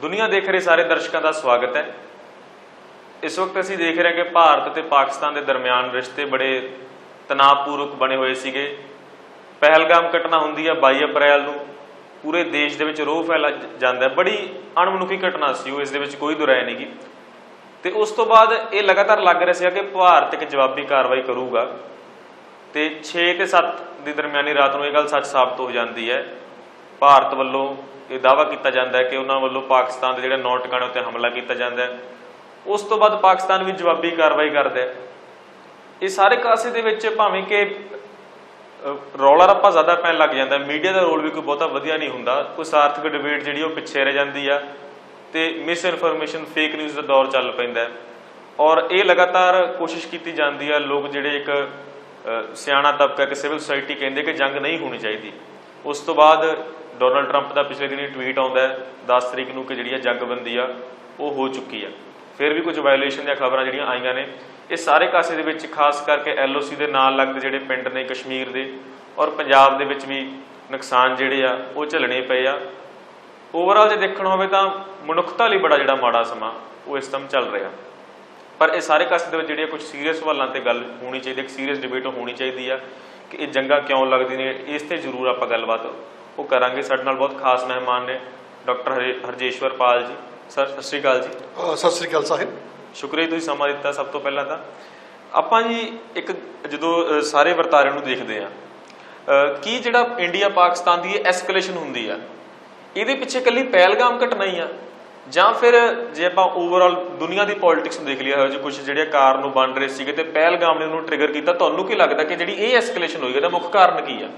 ਦੁਨੀਆ ਦੇਖ ਰਹੇ ਸਾਰੇ ਦਰਸ਼ਕਾਂ ਦਾ ਸਵਾਗਤ ਹੈ। ਇਸ ਵਕਤ ਅਸੀਂ ਦੇਖ ਰਹੇ ਹਾਂ ਕਿ ਭਾਰਤ ਤੇ ਪਾਕਿਸਤਾਨ ਦੇ ਦਰਮਿਆਨ ਰਿਸ਼ਤੇ ਬੜੇ ਤਣਾਅਪੂਰਵਕ ਬਣੇ ਹੋਏ ਸੀਗੇ। ਪਹਿਲਗਾਮ ਘਟਨਾ ਹੁੰਦੀ ਹੈ 22 ਅਪ੍ਰੈਲ ਨੂੰ। ਪੂਰੇ ਦੇਸ਼ ਦੇ ਵਿੱਚ ਰੋਹ ਫੈਲਾ ਜਾਂਦਾ ਬੜੀ ਅਣਮਨੁੱਖੀ ਘਟਨਾ ਸੀ ਉਹ, ਇਸ ਦੇ ਵਿੱਚ ਕੋਈ ਦੁਰਾਏ ਨਹੀਂਗੀ ਤੇ ਉਸ ਤੋਂ ਬਾਅਦ ਇਹ ਲਗਾਤਾਰ ਲੱਗ ਰਿਹਾ ਸੀਗਾ ਕਿ ਭਾਰਤ ਇੱਕ ਜਵਾਬੀ ਕਾਰਵਾਈ ਕਰੂਗਾ। ਤੇ 6 ਤੇ 7 ਦੀ ਦਰਮਿਆਨੀ ਰਾਤ ਨੂੰ ਇਹ ਗੱਲ ਸੱਚ ਸਾਬਤ ਹੋ ਜਾਂਦੀ ਹੈ। ਭਾਰਤ ਵੱਲੋਂ ਇਹ ਦਾਅਵਾ ਕੀਤਾ ਜਾਂਦਾ ਹੈ ਕਿ ਉਹਨਾਂ ਵੱਲੋਂ ਪਾਕਿਸਤਾਨ ਦੇ ਜਿਹੜੇ ਨੌ ਟਿਕਾਣੇ ਉੱਤੇ ਹਮਲਾ ਕੀਤਾ ਜਾਂਦਾ ਹੈ। ਉਸ ਤੋਂ ਬਾਅਦ ਪਾਕਿਸਤਾਨ ਵੀ ਜਵਾਬੀ ਕਾਰਵਾਈ ਕਰਦਾ ਹੈ। ਇਹ ਸਾਰੇ ਕਾਸੇ ਦੇ ਵਿੱਚ ਭਾਵੇਂ ਕਿ ਰੌਲਾ ਰੱਪਾ ਜ਼ਿਆਦਾ ਪੈਣ ਲੱਗ ਜਾਂਦਾ ਮੀਡੀਆ ਦਾ ਰੋਲ ਵੀ ਕੋਈ ਬਹੁਤਾ ਵਧੀਆ ਨਹੀਂ ਹੁੰਦਾ। ਕੋਈ ਸਾਰਥਕ ਡਿਬੇਟ ਜਿਹੜੀ ਉਹ ਪਿੱਛੇ ਰਹਿ ਜਾਂਦੀ ਆ ਤੇ ਮਿਸ ਇਨਫੋਰਮੇਸ਼ਨ ਫੇਕ ਨਿਊਜ਼ ਦਾ ਦੌਰ ਚੱਲ ਪੈਂਦਾ ਹੈ। ਔਰ ਇਹ ਲਗਾਤਾਰ ਕੋਸ਼ਿਸ਼ ਕੀਤੀ ਜਾਂਦੀ ਆ, ਲੋਕ ਜਿਹੜੇ ਇੱਕ ਸਿਆਣਾ ਤਬਕਾ ਕਿ ਸਿਵਲ ਸੁਸਾਇਟੀ ਕਹਿੰਦੇ ਕਿ ਜੰਗ ਨਹੀਂ ਹੋਣੀ ਚਾਹੀਦੀ। ਉਸ ਤੋਂ ਬਾਅਦ ਡੋਨਲਡ ਟਰੰਪ ਦਾ ਪਿਛਲੇ ਦਿਨੀ ਟਵੀਟ ਆਉਂਦਾ ਹੈ 10 ਤਰੀਕ ਨੂੰ ਕਿ ਜਿਹੜੀ ਇਹ ਜੰਗਬੰਦੀ ਆ, ਉਹ ਹੋ ਚੁੱਕੀ ਆ। ਫਿਰ ਵੀ ਕੁਝ ਵਾਇਓਲੇਸ਼ਨ ਦੀਆਂ ਖਬਰਾਂ ਜਿਹੜੀਆਂ ਆਈਆਂ ਨੇ, ਇਹ ਸਾਰੇ ਕਾਸੇ ਦੇ ਵਿੱਚ ਖਾਸ ਕਰਕੇ ਐਲਓਸੀ ਦੇ ਨਾਲ ਲੱਗਦੇ ਜਿਹੜੇ ਪਿੰਡ ਨੇ ਕਸ਼ਮੀਰ ਦੇ ਔਰ ਪੰਜਾਬ ਦੇ ਵਿੱਚ ਵੀ ਨੁਕਸਾਨ ਜਿਹੜੇ ਆ, ਉਹ ਝੱਲਣੇ ਪਏ ਆ। ਓਵਰਆਲ ਜੇ ਦੇਖਣ ਹੋਵੇ ਤਾਂ ਮਨੁੱਖਤਾ ਲਈ ਬੜਾ ਜਿਹੜਾ ਮਾੜਾ ਸਮਾਂ, ਉਹ ਇਸ ਟਾਈਮ ਚੱਲ ਰਿਹਾ। ਪਰ ਇਹ ਸਾਰੇ ਕਾਸੇ ਦੇ ਵਿੱਚ ਜਿਹੜੀਆਂ ਕੁਝ ਸੀਰੀਅਸ ਸਵਾਲਾਂ ਤੇ ਗੱਲ ਹੋਣੀ ਚਾਹੀਦੀ ਇੱਕ ਸੀਰੀਅਸ ਡਿਬੇਟ ਹੋਣੀ ਚਾਹੀਦੀ ਆ ਕਿ ਇਹ ਜੰਗਾਂ ਕਿਉਂ ਲੱਗਦੀਆਂ ਨੇ, ਇਸ ਤੇ ਜ਼ਰੂਰ ਆਪਾਂ ਗੱਲਬਾਤ ਉਹ ਕਰਾਂਗੇ। ਸਾਡੇ ਨਾਲ ਬਹੁਤ ਖਾਸ ਮਹਿਮਾਨ ਨੇ ਡਾਕਟਰ ਹਰੇ- ਹਰਜੇਸ਼ਵਰ ਪਾਲ ਜੀ। ਸਰ ਸਤਿ ਸ਼੍ਰੀ ਅਕਾਲ ਜੀ। ਸਤਿ ਸ੍ਰੀ ਅਕਾਲ ਸਾਹਿਬ। ਸ਼ੁਕਰੀਆ ਤੁਸੀਂ ਸਮਾਂ ਦਿੱਤਾ ਸਭ ਤੋਂ ਪਹਿਲਾਂ ਤਾਂ। ਆਪਾਂ ਜੀ ਇੱਕ ਜਦੋਂ ਸਾਰੇ ਵਰਤਾਰੇ ਨੂੰ ਦੇਖਦੇ ਆ ਕੀ ਜਿਹੜਾ ਇੰਡੀਆ ਪਾਕਿਸਤਾਨ ਦੀ ਐਸਕੇਲੇਸ਼ਨ ਹੁੰਦੀ ਆ ਇਹਦੇ ਪਿੱਛੇ ਕੱਲੀ ਪਹਿਲਗਾਮ ਘਟਨਾ ਹੀ ਆ? ਜਾਂ ਫਿਰ ਜੇ ਆਪਾਂ ਓਵਰਆਲ ਦੁਨੀਆ ਦੀ ਪੋਲਿਟਿਕਸ ਨੂੰ ਦੇਖ ਲਿਆ ਹੋਇਆ ਜੋ ਕੁਝ ਜਿਹੜੇ ਕਾਰਨ ਨੂੰ ਬਣ ਰਹੇ ਸੀਗੇ ਤੇ ਪਹਿਲਗਾਮ ਨੇ ਉਹਨੂੰ ਟ੍ਰਿਗਰ ਕੀਤਾ ਤੁਹਾਨੂੰ ਕੀ ਲੱਗਦਾ ਕਿ ਜਿਹੜੀ ਇਹ ਐਸਕੇਲੇਸ਼ਨ ਹੋਈ ਇਹਦਾ ਮੁੱਖ ਕਾਰਨ ਕੀ ਆ?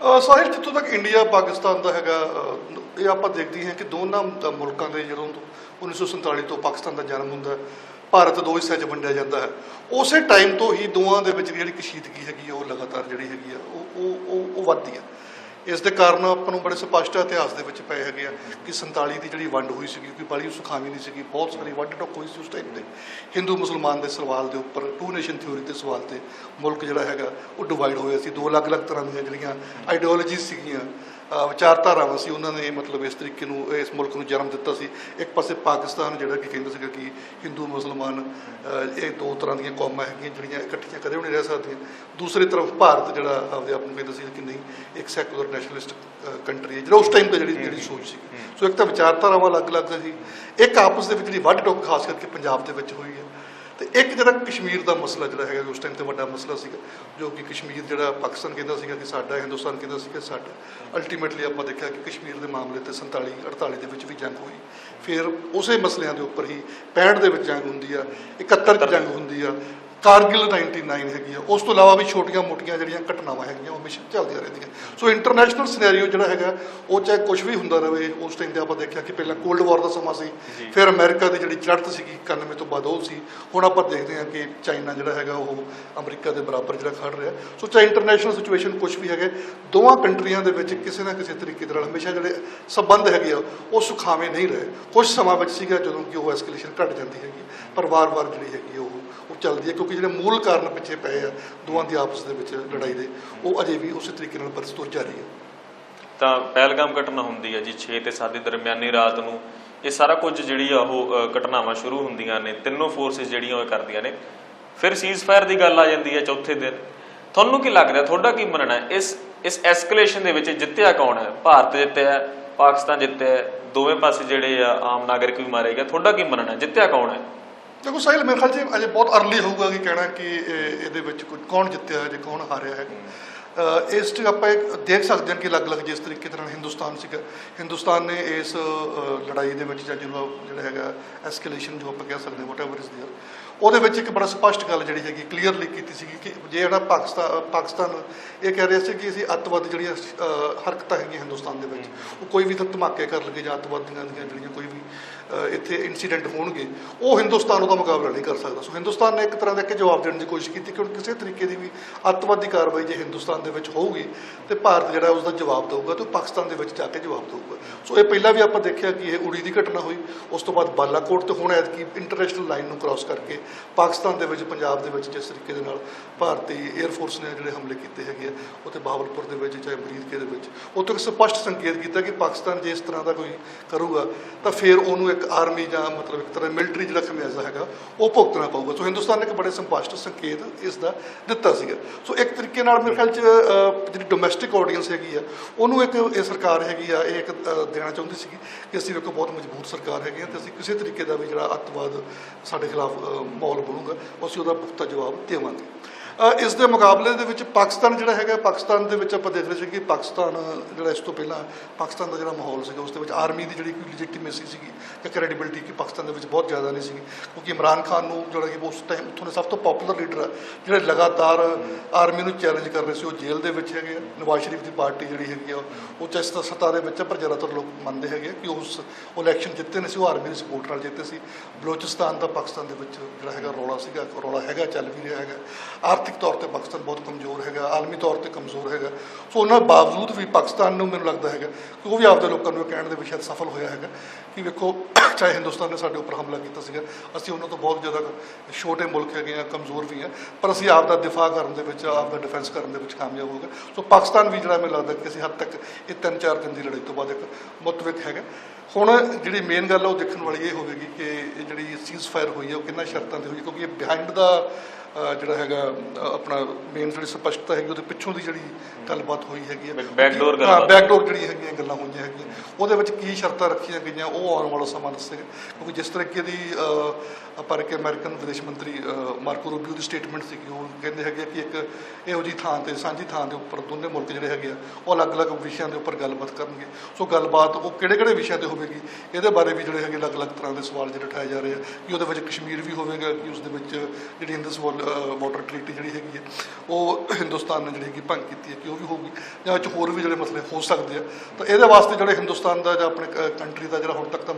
ਅ, ਸਾਹਿਬ ਜਿੱਥੋਂ ਤੱਕ ਇੰਡੀਆ ਪਾਕਿਸਤਾਨ ਦਾ ਹੈਗਾ ਇਹ ਆਪਾਂ ਦੇਖਦੇ ਹਾਂ ਕਿ ਦੋਨਾਂ ਮੁਲਕਾਂ ਦੇ ਜਦੋਂ ਤੋਂ 1947 ਤੋਂ ਪਾਕਿਸਤਾਨ ਦਾ ਜਨਮ ਹੁੰਦਾ ਭਾਰਤ ਦੋ ਹਿੱਸਿਆਂ 'ਚ ਵੰਡਿਆ ਜਾਂਦਾ ਹੈ। ਉਸੇ ਟਾਈਮ ਤੋਂ ਹੀ ਦੋਵਾਂ ਦੇ ਵਿੱਚ ਜਿਹੜੀ ਕਸ਼ੀਦਗੀ ਹੈਗੀ ਆ ਉਹ ਲਗਾਤਾਰ ਜਿਹੜੀ ਹੈਗੀ ਆ ਉਹ ਉਹ ਉਹ- ਵੱਧਦੀ ਹੈ ਇਸ ਦੇ ਕਾਰਨ ਆਪਾਂ ਨੂੰ ਬੜੇ ਸਪਸ਼ਟ ਇਤਿਹਾਸ ਦੇ ਵਿੱਚ ਪਏ ਹੈਗੇ ਆ ਕਿ 47 ਦੀ ਜਿਹੜੀ ਵੰਡ ਹੋਈ ਸੀਗੀ ਕਿਉਂਕਿ ਬੜੀ ਸੁਖਾਵੀ ਨਹੀਂ ਸੀਗੀ, ਬਹੁਤ ਸਾਰੀ ਵੱਡ ਟੋਕ ਹੋਈ ਸੀ ਉਸ ਟਾਈਮ ਤੇ। ਹਿੰਦੂ, ਮੁਸਲਮਾਨ ਦੇ ਸਵਾਲ ਦੇ ਉੱਪਰ ਟੂ ਨੇਸ਼ਨ ਥਿਊਰੀ ਦੇ ਸਵਾਲ ਤੇ ਮੁਲਕ ਜਿਹੜਾ ਹੈਗਾ, ਉਹ ਡਿਵਾਈਡ ਹੋਇਆ ਸੀ। ਦੋ ਅਲੱਗ-ਅਲੱਗ ਤਰ੍ਹਾਂ ਦੀਆਂ ਜਿਹੜੀਆਂ ਆਈਡੀਓਲੋਜੀਜ਼ ਸੀਗੀਆਂ ਵਿਚਾਰਧਾਰਾਵਾਂ ਸੀ ਉਹਨਾਂ ਨੇ ਮਤਲਬ ਇਸ ਤਰੀਕੇ ਨੂੰ ਇਸ ਮੁਲਕ ਨੂੰ ਜਨਮ ਦਿੱਤਾ ਸੀ। ਇੱਕ ਪਾਸੇ ਪਾਕਿਸਤਾਨ ਜਿਹੜਾ ਕਿ ਕਹਿੰਦਾ ਸੀਗਾ ਕਿ ਹਿੰਦੂ ਮੁਸਲਮਾਨ ਇਹ ਦੋ ਤਰ੍ਹਾਂ ਦੀਆਂ ਕੌਮਾਂ ਹੈਗੀਆਂ ਜਿਹੜੀਆਂ ਇਕੱਠੀਆਂ ਕਦੇ ਵੀ ਨਹੀਂ ਰਹਿ ਸਕਦੀਆਂ। ਦੂਸਰੀ ਤਰਫ ਭਾਰਤ ਜਿਹੜਾ ਆਪਦੇ ਆਪ ਨੂੰ ਕਹਿੰਦਾ ਸੀ ਕਿ ਨਹੀਂ ਇੱਕ ਸੈਕੂਲਰ ਨੈਸ਼ਨਲਿਸਟ ਕੰਟਰੀ ਹੈ ਜਿਹੜਾ ਉਸ ਟਾਈਮ ਤੇ ਜਿਹੜੀ ਜਿਹੜੀ ਸੋਚ ਸੀ। ਸੋ ਇੱਕ ਤਾਂ ਵਿਚਾਰਧਾਰਾਵਾਂ ਅਲੱਗ-ਅਲੱਗ ਸੀ ਇੱਕ ਆਪਸ ਦੇ ਵਿੱਚ ਜਿਹੜੀ ਵੱਡ ਟੋਕ ਖਾਸ ਕਰਕੇ ਪੰਜਾਬ ਦੇ ਵਿੱਚ ਹੋਈ ਹੈ। ਤੇ ਇੱਕ ਜਿਹੜਾ ਕਸ਼ਮੀਰ ਦਾ ਮਸਲਾ ਜਿਹੜਾ ਹੈਗਾ ਉਸ ਟਾਈਮ ਤੇ ਵੱਡਾ ਮਸਲਾ ਸੀਗਾ, ਜੋ ਕਿ ਕਸ਼ਮੀਰ ਜਿਹੜਾ ਪਾਕਿਸਤਾਨ ਕਹਿੰਦਾ ਸੀਗਾ ਕਿ ਸਾਡਾ, ਹਿੰਦੁਸਤਾਨ ਕਹਿੰਦਾ ਸੀਗਾ ਸਾਡਾ। ਅਲਟੀਮੇਟਲੀ ਆਪਾਂ ਦੇਖਿਆ ਕਿ ਕਸ਼ਮੀਰ ਦੇ ਮਾਮਲੇ ਤੇ 47 48 ਦੇ ਵਿੱਚ ਵੀ ਜੰਗ ਹੋਈ। ਫਿਰ ਉਸੇ ਮਸਲਿਆਂ ਦੇ ਉੱਪਰ ਹੀ 65 ਦੇ ਵਿੱਚ ਜੰਗ ਹੁੰਦੀ ਆ 71 ਚ ਜੰਗ ਹੁੰਦੀ ਆ। ਕਾਰਗਿਲ 99 ਹੈਗੀ ਆ। ਉਸ ਤੋਂ ਇਲਾਵਾ ਵੀ ਛੋਟੀਆਂ ਮੋਟੀਆਂ ਜਿਹੜੀਆਂ ਘਟਨਾਵਾਂ ਹੈਗੀਆਂ ਉਹ ਹਮੇਸ਼ਾ ਚੱਲਦੀਆਂ ਰਹਿੰਦੀਆਂ। ਸੋ ਇੰਟਰਨੈਸ਼ਨਲ ਸਿਨੈਰੀਓ ਜਿਹੜਾ ਹੈਗਾ ਉਹ ਚਾਹੇ ਕੁਝ ਵੀ ਹੁੰਦਾ ਰਹੇ ਉਸ ਟਾਈਮ ਤੇ ਆਪਾਂ ਦੇਖਿਆ ਕਿ ਪਹਿਲਾਂ ਕੋਲਡ ਵਾਰ ਦਾ ਸਮਾਂ ਸੀ। ਫਿਰ ਅਮਰੀਕਾ ਦੀ ਜਿਹੜੀ ਚੜ੍ਹਤ ਸੀਗੀ 91 ਤੋਂ ਬਾਅਦ ਉਹ ਸੀ। ਹੁਣ ਆਪਾਂ ਦੇਖਦੇ ਹਾਂ ਕਿ ਚਾਈਨਾ ਜਿਹੜਾ ਹੈਗਾ ਉਹ ਅਮਰੀਕਾ ਦੇ ਬਰਾਬਰ ਜਿਹੜਾ ਖੜ ਰਿਹਾ। ਸੋ ਚਾਹੇ ਇੰਟਰਨੈਸ਼ਨਲ ਸਿਚੁਏਸ਼ਨ ਕੁਝ ਵੀ ਹੈਗੇ ਦੋਵਾਂ ਕੰਟਰੀਆਂ ਦੇ ਵਿੱਚ ਕਿਸੇ ਨਾ ਕਿਸੇ ਤਰੀਕੇ ਦੇ ਨਾਲ ਹਮੇਸ਼ਾ ਜਿਹੜੇ ਸਬੰਧ ਹੈਗੇ ਆ ਉਹ ਸੁਖਾਵੇਂ ਨਹੀਂ ਰਹੇ। ਕੁਝ ਸਮਾਂ ਵਿੱਚ ਸੀਗਾ ਜਦੋਂ ਕਿ ਉਹ ਐਸਕੇਲੇਸ਼ਨ ਘਟ ਜਾਂਦੀ ਹੈਗੀ ਪਰ ਵਾਰ-ਵਾਰ ਜਿਹੜੀ ਹੈਗੀ ਉਹ ਚੱਲਦੀ ਹੈ ਕਿਉਂਕਿ ਜਿਹੜੇ ਮੂਲ ਕਾਰਨ ਪਿੱਛੇ ਪਏ ਆ ਦੋਵਾਂ ਦੀ ਆਪਸ ਦੇ ਵਿੱਚ ਲੜਾਈ ਦੇ ਉਹ ਅਜੇ ਵੀ ਉਸੇ ਤਰੀਕੇ ਨਾਲ ਬਰਸਤੂਰ ਜਾਰੀ ਹੈ। ਤਾਂ ਪਹਿਲਗਾਮ ਘਟਨਾ ਹੁੰਦੀ ਹੈ ਜੀ 6 ਤੇ 7 ਦੀ ਦਰਮਿਆਨੀ ਰਾਤ ਨੂੰ। ਇਹ ਸਾਰਾ ਕੁਝ ਜਿਹੜੀ ਆ ਉਹ ਘਟਨਾਵਾਂ ਸ਼ੁਰੂ ਹੁੰਦੀਆਂ ਨੇ ਤਿੰਨੋਂ ਫੋਰਸਿਸ ਜਿਹੜੀਆਂ ਉਹ ਕਰਦੀਆਂ ਨੇ। ਫਿਰ ਸੀਜ਼ਫਾਇਰ ਦੀ ਗੱਲ ਆ ਜਾਂਦੀ ਹੈ ਚੌਥੇ ਦਿਨ। ਤੁਹਾਨੂੰ ਕੀ ਲੱਗ ਰਿਹਾ ਤੁਹਾਡਾ ਕੀ ਮੰਨਣਾ ਹੈ? ਇਸ ਇਸ ਐਸਕੇਲੇਸ਼ਨ ਦੇ ਵਿੱਚ ਜਿੱਤਿਆ ਕੌਣ ਹੈ? ਭਾਰਤ ਜਿੱਤਿਆ ਪਾਕਿਸਤਾਨ ਜਿੱਤਿਆ ਹੈ, ਦੋਵੇਂ ਪਾਸੇ ਜਿਹੜੇ ਆ ਆਮ ਨਾਗਰਿਕ ਵੀ ਮਾਰੇ ਗਏ। ਤੁਹਾਡਾ ਕੀ ਮੰਨਣਾ ਹੈ? ਜਿੱਤਿਆ ਕੌਣ ਹੈ? ਦੇਖੋ ਸਾਹਿਲ ਮੇਰੇ ਖਿਆਲ 'ਚ ਅਜੇ ਬਹੁਤ ਅਰਲੀ ਹੋਊਗਾ ਕਿ ਕਹਿਣਾ ਕਿ ਇਹ- ਇਹਦੇ ਵਿੱਚ ਕੋਈ ਕੌਣ ਜਿੱਤਿਆ ਹੈ ਜਾਂ ਕੌਣ ਹਾਰਿਆ ਹੈ ਅ, ਇਸ 'ਚ ਆਪਾਂ ਇੱਕ ਦੇਖ ਸਕਦੇ ਹਾਂ ਕਿ ਅਲੱਗ-ਅਲੱਗ ਜਿਸ ਤਰੀਕੇ ਨਾਲ ਹਿੰਦੁਸਤਾਨ ਸੀਗਾ ਹਿੰਦੁਸਤਾਨ ਨੇ ਇਸ ਅ, ਲੜਾਈ ਦੇ ਵਿੱਚ ਜਾਂ ਜਿਹਨੂੰ ਜਿਹੜਾ ਹੈਗਾ ਐਸਕੇਲੇਸ਼ਨ ਜੋ ਆਪਾਂ ਕਹਿ ਸਕਦੇ ਹਾਂ ਵਟਐਵਰ ਇਜ਼ देयर ਉਹਦੇ ਵਿੱਚ ਇੱਕ ਬੜਾ ਸਪਸ਼ਟ ਗੱਲ ਜਿਹੜੀ ਹੈਗੀ ਕਲੀਅਰਲੀ ਕੀਤੀ ਸੀਗੀ ਕਿ ਜੇ ਜਿਹੜਾ ਪਾਕਿਸਤਾਨ ਪਾਕਿਸਤਾਨ ਇਹ ਕਹਿ ਰਿਹਾ ਸੀ ਕਿ ਅਸੀਂ ਅੱਤਵਾਦ ਜਿਹੜੀਆਂ ਅ, ਹਰਕਤਾਂ ਹੈਗੀਆਂ ਹਿੰਦੁਸਤਾਨ ਦੇ ਵਿੱਚ ਉਹ ਕੋਈ ਵੀ ਤਾਂ ਧਮਾਕੇ ਕਰ ਲਗੇ ਜਾਂ ਅੱਤਵਾਦੀਆਂ ਦੀਆਂ ਜਿਹੜੀਆਂ ਕੋਈ ਵੀ ਅ, ਇੱਥੇ ਇਨਸੀਡੈਂਟ ਹੋਣਗੇ, ਉਹ ਹਿੰਦੁਸਤਾਨ ਉਹਦਾ ਮੁਕਾਬਲਾ ਨਹੀਂ ਕਰ ਸਕਦਾ। ਸੋ ਹਿੰਦੁਸਤਾਨ ਨੇ ਇੱਕ ਤਰ੍ਹਾਂ ਦਾ ਇੱਕ ਜਵਾਬ ਦੇਣ ਦੀ ਕੋਸ਼ਿਸ਼ ਕੀਤੀ ਕਿ ਹੁਣ ਕਿਸੇ ਤਰੀਕੇ ਦੀ ਵੀ ਅੱਤਵਾਦੀ ਕਾਰਵਾਈ ਜੇ ਹਿੰਦੁਸਤਾਨ ਦੇ ਵਿੱਚ ਹੋਊਗੀ ਤੇ ਭਾਰਤ ਜਿਹੜਾ ਉਸ ਦਾ ਜਵਾਬ ਦੇਊਗਾ ਤੇ ਉਹ ਪਾਕਿਸਤਾਨ ਦੇ ਵਿੱਚ ਜਾ ਕੇ ਜਵਾਬ ਦੇਊਗਾ। ਸੋ ਇਹ ਪਹਿਲਾਂ ਵੀ ਆਪਾਂ ਦੇਖਿਆ ਕਿ ਇਹ ਉੜੀ ਦੀ ਘਟਨਾ ਹੋਈ, ਉਸ ਤੋਂ ਬਾਅਦ ਬਾਲਾਕੋਟ ਤੇ ਹੁਣ ਐਤਕੀ ਇੰਟਰਨੈਸ਼ਨਲ ਲਾਈਨ ਨੂੰ ਕ੍ਰਾਸ ਕਰਕੇ ਪਾਕਿਸਤਾਨ ਦੇ ਵਿੱਚ, ਪੰਜਾਬ ਦੇ ਵਿੱਚ ਜਿਸ ਤਰੀਕੇ ਦੇ ਨਾਲ ਭਾਰਤੀ 에ਅਰ ਫੋਰਸ ਨੇ ਜਿਹੜੇ ਹਮਲੇ ਕੀਤੇ ਹੈਗੇ ਆ, ਉੱਥੇ ਬਹਾਵਲਪੁਰ ਦੇ ਵਿੱਚ ਚਾਹੇ ਬਰੀਦਕੇ ਦੇ ਵਿੱਚ, ਉੱਥੇ ਇੱਕ ਸਪਸ਼ਟ ਸੰਕੇਤ ਕੀਤਾ ਕਿ ਪਾਕਿਸਤਾਨ ਜੇ ਇਸ ਤਰ੍ਹਾਂ ਦਾ ਕੋਈ ਕਰੂਗਾ, ਤਾਂ ਫਿਰ ਉਹਨੂੰ ਇੱਕ ਆਰਮੀ ਜਾਂ ਮਤਲਬ ਇੱਕ ਤਰ੍ਹਾਂ ਮਿਲਟਰੀ ਜਿਹੜਾ ਖਮਿਆਜ਼ਾ ਹੈਗਾ ਉਹ ਭੁਗਤਣਾ ਪਊਗਾ। ਸੋ ਹਿੰਦੁਸਤਾਨ ਨੇ ਇੱਕ ਬੜੇ ਸਪਸ਼ਟ ਸੰਕੇਤ ਇਸ ਦਾ ਦਿੱਤਾ ਸੀਗਾ। ਸੋ ਇੱਕ ਤਰੀਕੇ ਨਾਲ ਮੇਰੇ ਖਿਆਲ 'ਚ ਜਿਹੜੀ ਡੋਮੈਸਟਿਕ ਆਡੀਅנס ਹੈਗੀ ਆ ਉਹਨੂੰ ਇੱਕ ਇਹ ਸਰਕਾਰ ਹੈਗੀ ਆ ਇਹ ਇੱਕ ਦੇਣਾ ਚਾਹੁੰਦੀ ਸੀਗੀ ਕਿ ਅਸੀਂ ਵੇਖੋ ਬਹੁਤ ਮਜ਼ਬੂਤ ਸਰਕਾਰ ਹੈਗੇ ਆ ਤੇ ਅਸੀਂ ਕਿਸੇ ਤਰੀਕੇ ਦਾ ਵੀ ਜਿਹੜਾ ਅੱਤਵਾਦ ਸਾਡੇ ਖਿਲਾਫ ਅਹ, ਮਾਹੌਲ ਬਣੂਗਾ ਅਸੀਂ ਉਹਦਾ ਪੁਖਤਾ ਜਵਾਬ ਦੇਵਾਂਗੇ। ਇਸ ਦੇ ਮੁਕਾਬਲੇ ਦੇ ਵਿੱਚ ਪਾਕਿਸਤਾਨ ਜਿਹੜਾ ਹੈਗਾ ਪਾਕਿਸਤਾਨ ਦੇ ਵਿੱਚ ਆਪਾਂ ਦੇਖ ਰਹੇ ਸੀ ਕਿ ਪਾਕਿਸਤਾਨ ਜਿਹੜਾ ਇਸ ਤੋਂ ਪਹਿਲਾਂ ਪਾਕਿਸਤਾਨ ਦਾ ਜਿਹੜਾ ਮਾਹੌਲ ਸੀਗਾ ਉਸ ਦੇ ਵਿੱਚ ਆਰਮੀ ਦੀ ਜਿਹੜੀ ਕੋਈ ਲੈਜੀਟੀਮੇਸੀ ਸੀਗੀ ਜਾਂ ਕ੍ਰੈਡੀਬਿਲਿਟੀ ਕਿ ਪਾਕਿਸਤਾਨ ਦੇ ਵਿੱਚ ਬਹੁਤ ਜ਼ਿਆਦਾ ਨਹੀਂ ਸੀਗੀ। ਕਿਉਂਕਿ ਇਮਰਾਨ ਖਾਨ ਨੂੰ ਜਿਹੜਾ ਕਿ ਉਸ ਟਾਈਮ ਉੱਥੋਂ ਦੇ ਸਭ ਤੋਂ ਪਪੂਲਰ ਲੀਡਰ ਆ ਜਿਹੜੇ ਲਗਾਤਾਰ ਆਰਮੀ ਨੂੰ ਚੈਲੰਜ ਕਰ ਰਹੇ ਸੀ ਉਹ ਜੇਲ੍ਹ ਦੇ ਵਿੱਚ ਹੈਗੇ ਆ ਨਵਾਜ਼ ਸ਼ਰੀਫ ਦੀ ਪਾਰਟੀ ਜਿਹੜੀ ਹੈਗੀ ਆ ਉਹ ਚਸ ਸੱਤਾ ਦੇ ਵਿੱਚ ਆ, ਪਰ ਜ਼ਿਆਦਾਤਰ ਲੋਕ ਮੰਨਦੇ ਹੈਗੇ ਆ ਕਿ ਉਸ ਇਲੈਕਸ਼ਨ ਜਿੱਤੇ ਨੇ ਸੀ ਉਹ ਆਰਮੀ ਦੀ ਸਪੋਰਟ ਨਾਲ ਜਿੱਤੇ ਸੀ। ਬਲੋਚਿਸਤਾਨ ਦਾ ਪਾਕਿਸਤਾਨ ਦੇ ਵਿੱਚ ਜਿਹੜਾ ਹੈਗਾ ਰੌਲਾ ਸੀਗਾ ਰੌਲਾ ਹੈਗਾ ਚੱਲ ਵੀ ਰਿਹਾ ਹੈਗਾ। ਆਰਥਿਕ ਆਰਥਿਕ ਤੌਰ ਤੇ ਪਾਕਿਸਤਾਨ ਬਹੁਤ ਕਮਜ਼ੋਰ ਹੈਗਾ, ਆਲਮੀ ਤੌਰ ਤੇ ਕਮਜ਼ੋਰ ਹੈਗਾ। ਸੋ ਉਹਨਾਂ ਬਾਵਜੂਦ ਵੀ ਪਾਕਿਸਤਾਨ ਨੂੰ ਮੈਨੂੰ ਲੱਗਦਾ ਹੈਗਾ ਕਿ ਉਹ ਵੀ ਆਪਦੇ ਲੋਕਾਂ ਨੂੰ ਇਹ ਕਹਿਣ ਦੇ ਵਿੱਚ ਸਫਲ ਹੋਇਆ ਹੈਗਾ ਕਿ ਵੇਖੋ, ਚਾਹੇ ਹਿੰਦੁਸਤਾਨ ਨੇ ਸਾਡੇ ਉੱਪਰ ਹਮਲਾ ਕੀਤਾ ਸੀਗਾ, ਅਸੀਂ ਉਹਨਾਂ ਤੋਂ ਬਹੁਤ ਜ਼ਿਆਦਾ ਛੋਟੇ ਮੁਲਕ ਹੈਗੇ ਆ ਕਮਜ਼ੋਰ ਵੀ ਆ ਪਰ ਅਸੀਂ ਆਪ ਦਾ ਦਿਫਾع ਕਰਨ ਦੇ ਵਿੱਚ ਆਪ ਦਾ ਡਿਫੈਂਸ ਕਰਨ ਦੇ ਵਿੱਚ ਕਾਮਯਾਬ ਹੋ ਗਏ। ਸੋ ਪਾਕਿਸਤਾਨ ਵੀ ਜਿਹੜਾ ਮੈਨੂੰ ਲੱਗਦਾ ਕਿ ਅਸੀਂ ਹੱਦ ਤੱਕ ਇਹ ਤਿੰਨ ਚਾਰ ਦਿਨ ਦੀ ਲੜਾਈ ਤੋਂ ਬਾਅਦ ਇੱਕ ਮੁਤਵਿਕ ਹੈਗਾ। ਹੁਣ ਜਿਹੜੀ ਮੇਨ ਗੱਲ ਆ ਉਹ ਦੇਖਣ ਵਾਲੀ ਇਹ ਹੋਵੇਗੀ ਕਿ ਇਹ ਜਿਹੜੀ ਸੀਜ਼ ਫਾਇਰ ਹੋਈ ਹੈ ਉਹ ਕਿੰਨਾ ਸ਼ਰਤਾਂ ਤੇ ਹੋਈ ਕਿਉਂਕਿ ਇਹ ਬਿਹਾਈਂਡ ਦਾ ਜਿਹੜਾ ਹੈਗਾ ਆਪਣਾ ਮੇਨ ਜਿਹੜੀ ਸਪਸ਼ਟਤਾ ਹੈਗੀ ਉਹਦੇ ਪਿੱਛੋਂ ਦੀ ਜਿਹੜੀ ਗੱਲਬਾਤ ਹੋਈ ਹੈਗੀ ਹੈ। backdoor ਹਾਂ ਗੱਲਬਾਤ। ਬੈਕਡੋਰ ਜਿਹੜੀਆਂ ਹੈਗੀਆਂ ਗੱਲਾਂ ਹੋਈਆਂ ਹੈਗੀਆਂ। ਉਹਦੇ ਵਿੱਚ ਕੀ ਸ਼ਰਤਾਂ ਰੱਖੀਆਂ ਗਈਆਂ ਉਹ ਆਉਣ ਵਾਲਾ ਸਮਾਂ ਦੱਸੇਗਾ ਕਿਉਂਕਿ ਜਿਸ ਤਰੀਕੇ ਦੀ ਆਪਾਂ ਕਿ ਅਮਰੀਕਨ ਵਿਦੇਸ਼ ਮੰਤਰੀ ਮਾਰਕੋ ਰੂਬੀਓ ਦੀ ਸਟੇਟਮੈਂਟ ਸੀਗੀ ਉਹ ਕਹਿੰਦੇ ਹੈਗੇ ਕਿ ਇੱਕ ਇਹੋ ਜੀ ਥਾਂ ਤੇ ਸਾਂਝੀ ਥਾਂ ਦੇ ਉੱਪਰ ਦੋਨੇ ਮੁਲਕ ਜਿਹੜੇ ਹੈਗੇ ਆ ਉਹ ਅਲੱਗ-ਅਲੱਗ ਵਿਸ਼ਿਆਂ ਦੇ ਉੱਪਰ ਗੱਲਬਾਤ ਕਰਨਗੇ। ਸੋ ਗੱਲਬਾਤ ਉਹ ਕਿਹੜੇ-ਕਿਹੜੇ ਵਿਸ਼ਿਆਂ ਤੇ ਹੋਵੇਗੀ ਇਹਦੇ ਬਾਰੇ ਵੀ ਜਿਹੜੇ ਹੈਗੇ ਅਲੱਗ-ਅਲੱਗ ਤਰ੍ਹਾਂ ਦੇ ਸਵਾਲ ਜਿਹੜੇ ਉਠਾਏ ਜਾ ਰਹੇ ਆ ਕਿ ਉਹਦੇ ਵਿੱਚ ਕਸ਼ਮੀਰ ਵੀ ਹੋਵੇਗਾ ਕਿ ਉਸ ਦੇ ਵਿੱਚ ਜਿਹੜੀ ਇੰਦਸ ਵਾਟਰ ਟ੍ਰੀਟੀ ਜਿਹੜੀ ਹੈਗੀ ਹੈ, ਉਹ ਹਿੰਦੁਸਤਾਨ ਨੇ ਜਿਹੜੀ ਹੈਗੀ ਭੰਗ ਕੀਤੀ ਹੈ ਕਿ ਉਹ ਵੀ ਹੋਊਗੀ, ਜਾਂ ਵਿੱਚ ਹੋਰ ਵੀ ਜਿਹੜੇ ਮਸਲੇ ਹੋ ਸਕਦੇ ਆ। ਤਾਂ ਇਹਦੇ ਵਾਸਤੇ ਜਿਹੜੇ ਹਿੰਦੁਸਤਾਨ ਦਾ ਜਾਂ ਆਪਣੇ ਕੰਟਰੀ ਦਾ ਜਿਹੜਾ ਹੁਣ ਤੱਕ ਤਾਂ